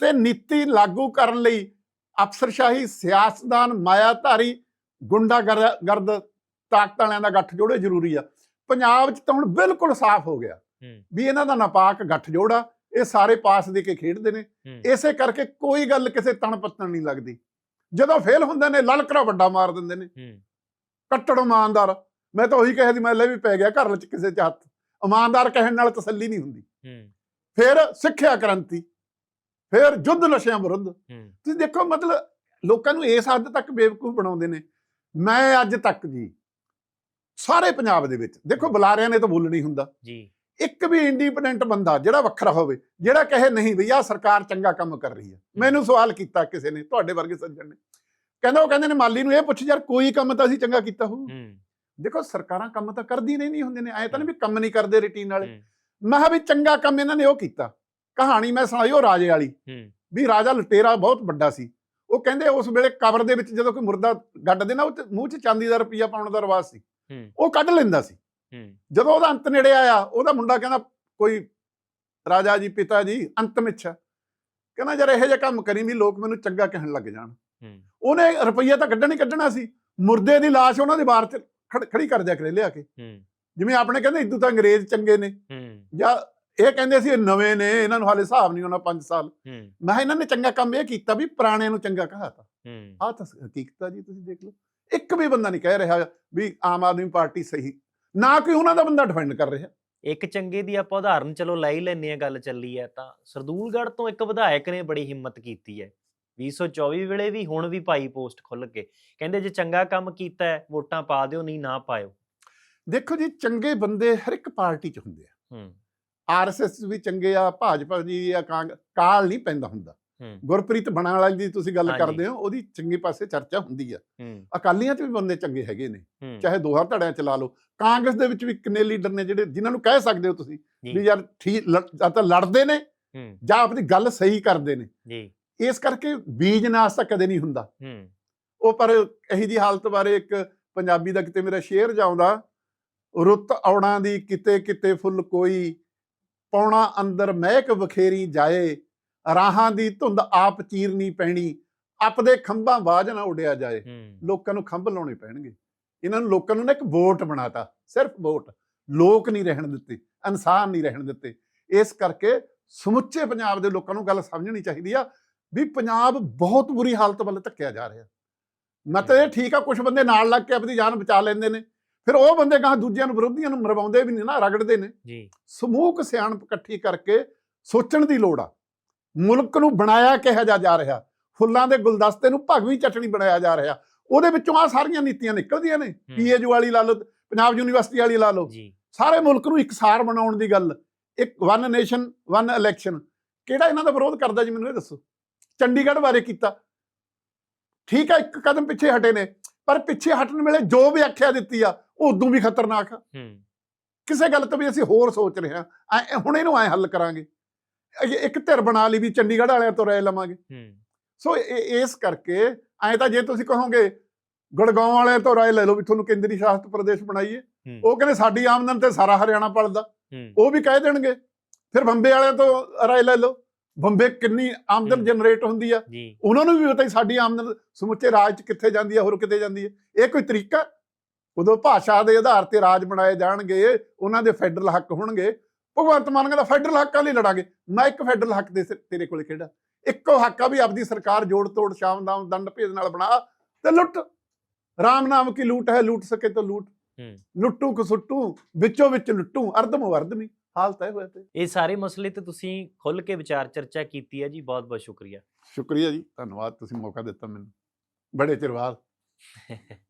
ਤੇ ਨੀਤੀ ਲਾਗੂ ਕਰਨ ਲਈ ਅਫਸਰਸ਼ਾਹੀ ਸਿਆਸਤਦਾਨ ਮਾਇਆਧਾਰੀ ਗੁੰਡਾ ਗਰਦ ਤਾਕਤ ਵਾਲਿਆਂ ਦਾ ਗੱਠ ਜੋੜੇ ਜ਼ਰੂਰੀ ਆ। ਪੰਜਾਬ 'ਚ ਤਾਂ ਹੁਣ ਬਿਲਕੁਲ ਸਾਫ਼ ਹੋ ਗਿਆ ਵੀ ਇਹਨਾਂ ਦਾ ਨਾਪਾਕ ਗੱਠ ਜੋੜਾ ਇਹ ਸਾਰੇ ਪਾਸ ਦੇ ਕੇ ਖੇਡਦੇ ਨੇ। ਇਸੇ ਕਰਕੇ ਕੋਈ ਗੱਲ ਕਿਸੇ ਤਣ ਪੱਤਣ ਨਹੀਂ ਲੱਗਦੀ। ਜਦੋਂ ਫੇਲ ਹੁੰਦੇ ਨੇ ਲਲਕਰਾ ਵੱਡਾ ਮਾਰ ਦਿੰਦੇ ਨੇ। ਕੱਟੜ ਇਮਾਨਦਾਰ। ਮੈਂ ਤਾਂ ਉਹੀ ਕਹਿਆ ਸੀ ਮੈਂ ਲੈ ਵੀ ਪੈ ਗਿਆ ਘਰ ਵਿੱਚ ਕਿਸੇ ਚ ਹੱਥ। ਇਮਾਨਦਾਰ ਕਹਿਣ ਨਾਲ ਤਸੱਲੀ ਨਹੀਂ ਹੁੰਦੀ। ਫਿਰ ਸਿੱਖਿਆ ਕ੍ਰਾਂਤੀ। ਫਿਰ ਜੁੱਧ ਨਸ਼ਿਆਂ ਵਿਰੁੱਧ। ਤੁਸੀਂ ਦੇਖੋ ਮਤਲਬ ਲੋਕਾਂ ਨੂੰ ਇਸ ਹੱਦ ਤੱਕ ਬੇਵਕੂਫ ਬਣਾਉਂਦੇ ਨੇ। ਮੈਂ ਅੱਜ ਤੱਕ ਜੀ ਸਾਰੇ ਪੰਜਾਬ ਦੇ ਵਿੱਚ ਦੇਖੋ ਬੁਲਾਰਿਆਂ ਨੇ ਤਾਂ ਬੋਲ ਨਹੀਂ ਹੁੰਦਾ। ਜੀ। ਇੱਕ ਵੀ ਇੰਡੀਪੈਂਡੈਂਟ ਬੰਦਾ ਜਿਹੜਾ ਵੱਖਰਾ ਹੋਵੇ ਜਿਹੜਾ ਕਹੇ ਨਹੀਂ ਵੀ ਆਹ ਸਰਕਾਰ ਚੰਗਾ ਕੰਮ ਕਰ ਰਹੀ ਹੈ। ਮੈਨੂੰ ਸਵਾਲ ਕੀਤਾ ਕਿਸੇ ਨੇ ਤੁਹਾਡੇ ਵਰਗੇ ਸੱਜਣ ਨੇ। ਕਹਿੰਦਾ ਉਹ ਕਹਿੰਦੇ ਨੇ ਮਾਲੀ ਨੂੰ ਇਹ ਪੁੱਛ ਯਾਰ ਕੋਈ ਕੰਮ ਤਾਂ ਅਸੀਂ ਚੰਗਾ ਕੀਤਾ ਹੋਊ। ਦੇਖੋ ਸਰਕਾਰਾਂ ਕੰਮ ਤਾਂ ਕਰਦੀ ਨਹੀਂ ਨਹੀਂ ਹੁੰਦੇ ਨੇ ਐ ਤਾਂ ਨਹੀਂ ਵੀ ਕੰਮ ਨਹੀਂ ਕਰਦੇ ਰੁਟੀਨ ਵਾਲੇ। ਮੈਂ ਕਿਹਾ ਵੀ ਚੰਗਾ ਕੰਮ ਇਹਨਾਂ ਨੇ ਉਹ ਕੀਤਾ। ਕਹਾਣੀ ਮੈਂ ਸੁਣਾਈ ਉਹ ਰਾਜੇ ਵਾਲੀ। ਵੀ ਰਾਜਾ ਲੁਟੇਰਾ ਬਹੁਤ ਵੱਡਾ ਸੀ। ਉਹ ਕਹਿੰਦੇ ਉਸ ਵੇਲੇ ਕਬਰ ਦੇ ਵਿੱਚ ਜਦੋਂ ਕੋਈ ਮੁਰਦਾ ਗੱਡਦੇ ਨਾ ਉਹ ਮੂੰਹ 'ਚ ਚਾਂਦੀ ਦਾ ਰੁਪਈਆ ਪਾਉਣ ਦਾ ਰਿਵਾਜ ਸੀ। ਉਹ ਕੱਢ ਲੈਂਦਾ ਸੀ। ਜਦੋਂ ਉਹਦਾ ਅੰਤ ਨੇੜੇ ਆਇਆ ਉਹਦਾ ਮੁੰਡਾ ਕਹਿੰਦਾ ਕੋਈ ਰਾਜਾ ਜੀ ਪਿਤਾ ਜੀ ਅੰਤਮ ਇੱਛਾ ਕਹਿੰਦਾ ਯਾਰ ਇਹੋ ਜਿਹਾ ਕੰਮ ਕਰੀ ਵੀ ਲੋਕ ਮੈਨੂੰ ਚੰਗਾ ਕਹਿਣ ਲੱਗ ਜਾਣ। ਉਹਨੇ ਰੁਪਈਆ ਤਾਂ ਕੱਢਣਾ ਹੀ ਕੱਢਣਾ ਸੀ। ਮੁਰਦੇ ਦੀ ਲਾਸ਼ ਉਹਨਾਂ ਦੀ ਬਾਹਰ ਚ ਖੜ- ਖੜੀ ਕਰ ਦਿਆ ਕਰੇ ਲਿਆ ਕੇ। ਜਿਵੇਂ ਆਪਣੇ ਕਹਿੰਦੇ ਇਦੋਂ ਤਾਂ ਅੰਗਰੇਜ਼ ਚੰਗੇ ਨੇ। ਜਾਂ ਇਹ ਕਹਿੰਦੇ ਸੀ ਇਹ ਨਵੇਂ ਨੇ ਇਹਨਾਂ ਨੂੰ ਹਾਲੇ ਹਿਸਾਬ ਨਹੀਂ ਹੋਣਾ 5 ਸਾਲ। ਹੂੰ, ਮੈਂ ਕਿਹਾ ਇਹਨਾਂ ਨੇ ਚੰਗਾ ਕੰਮ ਇਹ ਕੀਤਾ ਵੀ ਪੁਰਾਣਿਆਂ ਨੂੰ ਚੰਗਾ ਕਹਾਤਾ। ਹੂੰ, ਆਹ ਤਾਂ ਹਕੀਕਤ ਆ ਜੀ ਤੁਸੀਂ ਦੇਖ ਲਓ। ਇੱਕ ਵੀ ਬੰਦਾ ਨਹੀਂ ਕਹਿ ਰਿਹਾ ਵੀ ਆਮ ਆਦਮੀ ਪਾਰਟੀ ਸਹੀ। ਨਾ ਕੋਈ ਉਹਨਾਂ ਦਾ ਬੰਦਾ ਡਿਫੈਂਡ ਕਰ ਰਿਹਾ। ਇੱਕ ਚੰਗੇ ਦੀ ਆਪਾਂ ਉਦਾਹਰਨ ਚਲੋ ਲੈ ਹੀ ਲੈਨੇ ਆ ਗੱਲ ਚੱਲੀ ਹੈ ਤਾਂ। ਸਰਦੂਲਗੜ੍ਹ ਤੋਂ ਇੱਕ ਵਿਧਾਇਕ ਨੇ ਬੜੀ ਹਿੰਮਤ ਕੀਤੀ ਹੈ। 2024 ਵੇਲੇ ਵੀ ਹੁਣ ਵੀ ਪਾਈ ਪੋਸਟ ਖੁੱਲ ਕੇ। ਕਹਿੰਦੇ ਜੇ ਚੰਗਾ ਕੰਮ ਕੀਤਾ ਹੈ ਵੋਟਾਂ ਪਾ ਦਿਓ ਨਹੀਂ ਨਾ ਪਾਇਓ। ਦੇਖੋ ਜੀ ਚੰਗੇ ਬੰਦੇ ਹਰ ਇੱਕ ਪਾਰਟੀ 'ਚ ਹੁੰਦੇ ਆ। ਹੂੰ। ਆਰਐਸਐਸ ਵੀ ਚੰਗੇ ਆ ਭਾਜਪਾ ਜੀ ਆ ਕਾਲ ਨਹੀਂ ਪੈਂਦਾ ਹੁੰਦਾ। ਗੁਰਪ੍ਰੀਤ ਬਣਾ ਵਾਲੀ ਦੀ ਤੁਸੀਂ ਗੱਲ। ਕਰਦੇ ਹੋ ਉਹਦੀ ਚੰਗੇ ਪਾਸੇ ਚਰਚਾ ਹੁੰਦੀ ਆ। ਅਕਾਲੀਆਂ 'ਚ ਵੀ ਬੰਦੇ ਚੰਗੇ ਹੈਗੇ ਨੇ ਚਾਹੇ ਦੋਹਾਂ ਧੜਿਆਂ 'ਚ ਲਾ ਲਓ। ਕਾਂਗਰਸ ਦੇ ਵਿੱਚ ਵੀ ਕਿੰਨੇ ਲੀਡਰ ਨੇ ਜਿਹੜੇ ਜਿਨ੍ਹਾਂ ਨੂੰ ਕਹਿ ਸਕਦੇ ਹੋ ਤੁਸੀਂ। ਵੀ ਯਾਰ ਠੀਕ ਤਾਂ ਲੜਦੇ ਨੇ ਜਾਂ ਆਪਣੀ ਗੱਲ ਸਹੀ ਕਰਦੇ ਨੇ। ਜੀ। ਇਸ ਕਰਕੇ ਬੀਜ ਨਾਸ ਤਾਂ ਕਦੇ ਨਹੀਂ ਹੁੰਦਾ। ਉਹ ਪਰ ਇਹੀ ਜੀ ਹਾਲਤ ਬਾਰੇ ਇੱਕ ਪੰਜਾਬੀ ਦਾ ਕਿਤੇ ਮੇਰਾ ਸ਼ੇਰ ਜਾਉਂਦਾ ਰੁੱਤ ਔੜਾਂ ਦੀ ਕਿਤੇ ਕਿਤੇ ਫੁੱਲ ਕੋਈ ਪੌਣਾ ਅੰਦਰ ਮਹਿਕ ਬਖੇਰੀ ਜਾਏ ਰਾਹਾਂ ਦੀ ਧੁੰਦ ਆਪ ਚੀਰਨੀ ਪੈਣੀ ਆਪਦੇ ਖੰਭਾਂ ਬਾਝ ਨਾ ਉਡਿਆ ਜਾਏ। ਲੋਕਾਂ ਨੂੰ ਖੰਭ ਲਾਉਣੇ ਪੈਣਗੇ। ਇਹਨਾਂ ਨੂੰ ਲੋਕਾਂ ਨੂੰ ਨਾ ਇੱਕ ਵੋਟ ਬਣਾਤਾ ਸਿਰਫ ਵੋਟ। ਲੋਕ ਨਹੀਂ ਰਹਿਣ ਦਿੱਤੇ ਇਨਸਾਨ ਨਹੀਂ ਰਹਿਣ ਦਿੱਤੇ। ਇਸ ਕਰਕੇ ਸਮੁੱਚੇ ਪੰਜਾਬ ਦੇ ਲੋਕਾਂ ਨੂੰ ਗੱਲ ਸਮਝਣੀ ਚਾਹੀਦੀ ਆ ਵੀ ਪੰਜਾਬ ਬਹੁਤ ਬੁਰੀ ਹਾਲਤ ਵੱਲ ਧੱਕਿਆ ਜਾ ਰਿਹਾ। ਮਤਲਬ ਇਹ ਠੀਕ ਆ ਕੁਝ ਬੰਦੇ ਨਾਲ ਲੱਗ ਕੇ ਆਪਣੀ ਜਾਨ ਬਚਾ ਲੈਂਦੇ ਨੇ। ਫਿਰ ਉਹ ਬੰਦੇ ਗਾਂ ਦੂਜਿਆਂ ਨੂੰ ਵਿਰੋਧੀਆਂ ਨੂੰ ਮਰਵਾਉਂਦੇ ਵੀ ਨਹੀਂ ਨਾ ਰਗੜਦੇ ਨੇ। ਜੀ। ਸਮੂਹਕ ਸਿਆਣਪ ਇਕੱਠੀ ਕਰਕੇ ਸੋਚਣ ਦੀ ਲੋੜ ਆ। ਮੁਲਕ ਨੂੰ ਬਣਾਇਆ ਕਿਹਾ ਜਾ ਜਾ ਰਿਹਾ। ਫੁੱਲਾਂ ਦੇ ਗੁਲਦਸਤੇ ਨੂੰ ਭਗਵੀ ਚਟਣੀ ਬਣਾਇਆ ਜਾ ਰਿਹਾ। ਉਹਦੇ ਵਿੱਚੋਂ ਆ ਸਾਰੀਆਂ ਨੀਤੀਆਂ ਨਿਕਲਦੀਆਂ ਨੇ। ਪੀਏਯੂ ਵਾਲੀ ਲਾ ਲਓ ਪੰਜਾਬ ਯੂਨੀਵਰਸਿਟੀ ਵਾਲੀ ਲਾ ਲਓ। ਸਾਰੇ ਮੁਲਕ ਨੂੰ ਇਕਸਾਰ ਬਣਾਉਣ ਦੀ ਗੱਲ। ਇੱਕ ਵਨ ਨੇਸ਼ਨ ਵਨ ਇਲੈਕਸ਼ਨ ਕਿਹੜਾ ਇਹਨਾਂ ਦਾ ਵਿਰੋਧ ਕਰਦਾ ਜੀ ਮੈਨੂੰ ਇਹ ਦੱਸੋ? ਚੰਡੀਗੜ੍ਹ ਬਾਰੇ ਕੀਤਾ। ਠੀਕ ਆ ਇੱਕ ਕਦਮ ਪਿੱਛੇ ਹਟੇ ਨੇ। ਪਰ ਪਿੱਛੇ ਹਟਣ ਵੇਲੇ ਜੋ ਵੀ ਆਖਿਆ ਦਿੱਤੀ ਆ ਉਦੋਂ ਵੀ ਖਤਰਨਾਕ ਆ। ਹੂੰ। ਕਿਸੇ ਗੱਲ ਤੋਂ ਵੀ ਅਸੀਂ ਹੋਰ ਸੋਚ ਰਹੇ ਹਾਂ ਐਂ- ਹੁਣ ਇਹਨੂੰ ਐ ਹੱਲ ਕਰਾਂਗੇ। ਇੱਕ ਧਿਰ ਬਣਾ ਲਈ ਵੀ ਚੰਡੀਗੜ੍ਹ ਵਾਲਿਆਂ ਤੋਂ ਰਾਏ ਲਵਾਂਗੇ। ਹੂੰ। ਸੋ ਇਸ ਕਰਕੇ ਐ ਤਾਂ ਜੇ ਤੁਸੀਂ ਕਹੋਗੇ ਗੁੜਗਾਉਂ ਵਾਲਿਆਂ ਤੋਂ ਰਾਏ ਲੈ ਲਓ ਵੀ ਤੁਹਾਨੂੰ ਕੇਂਦਰੀ ਸ਼ਾਸਤ ਪ੍ਰਦੇਸ਼ ਬਣਾਈਏ ਉਹ ਕਹਿੰਦੇ ਸਾਡੀ ਆਮਦਨ ਤੇ ਸਾਰਾ ਹਰਿਆਣਾ ਪਲਦਾ ਉਹ ਵੀ ਕਹਿ ਦੇਣਗੇ ਫਿਰ ਬੰਬੇ ਵਾਲਿਆਂ ਤੋਂ ਰਾਏ ਲੈ ਲਓ। ਬੰਬੇ ਕਿੰਨੀ ਆਮਦਨ। ਜਨਰੇਟ ਹੁੰਦੀ ਆ। ਉਹਨਾਂ ਨੂੰ ਵੀ ਪਤਾ ਹੀ ਸਾਡੀ ਆਮਦਨ ਸਮੁੱਚੇ ਰਾਜ 'ਚ ਕਿੱਥੇ ਜਾਂਦੀ ਹੈ ਹੋਰ ਕਿਤੇ ਜਾਂਦੀ ਹੈ ਇਹ ਕੋਈ ਤਰੀਕਾ ਉਦੋਂ ਭਾਸ਼ਾ ਦੇ ਆਧਾਰ ਤੇ ਰਾਜ ਬਣਾਏ ਜਾਣਗੇ ਉਹਨਾਂ ਦੇ ਫੈਡਰਲ ਹੱਕ ਹੋਣਗੇ। ਭਗਵੰਤ ਮਾਨ ਕਹਿੰਦਾ ਫੈਡਰਲ ਹੱਕਾਂ ਲਈ ਲੜਾਂਗੇ। ਮੈਂ ਇੱਕ ਫੈਡਰਲ ਹੱਕ ਦੇ ਤੇਰੇ ਕੋਲ ਕਿਹੜਾ ਇੱਕੋ ਹੱਕ ਆ ਵੀ ਆਪਦੀ ਸਰਕਾਰ ਜੋੜ ਤੋੜ ਸ਼ਾਮ ਦਾਮ ਦੰਡ ਭੇਦ ਨਾਲ ਬਣਾ ਤੇ ਲੁੱਟ। ਰਾਮ ਨਾਮ ਕੀ ਲੂਟ ਹੈ? ਲੂਟ ਸਕੇ ਤਾਂ ਲੂਟ। ਲੁੱਟੂ ਕਸੁੱਟੂ ਵਿੱਚੋਂ ਵਿੱਚ ਲੁੱਟੂ ਅਰਦਮ ਵਰਦਮੀ ਹਾਲ ਤੈ ਹੋਇਆ ਤੇ। ਇਹ ਸਾਰੇ ਮਸਲੇ ਤੇ ਤੁਸੀਂ ਖੁੱਲ ਕੇ ਵਿਚਾਰ ਚਰਚਾ ਕੀਤੀ ਹੈ ਜੀ ਬਹੁਤ ਬਹੁਤ ਸ਼ੁਕਰੀਆ। ਸ਼ੁਕਰੀਆ ਜੀ ਧੰਨਵਾਦ ਤੁਸੀਂ ਮੌਕਾ ਦਿੱਤਾ ਮੈਨੂੰ। ਬੜੇ ਚਿਰ ਬਾਅਦ।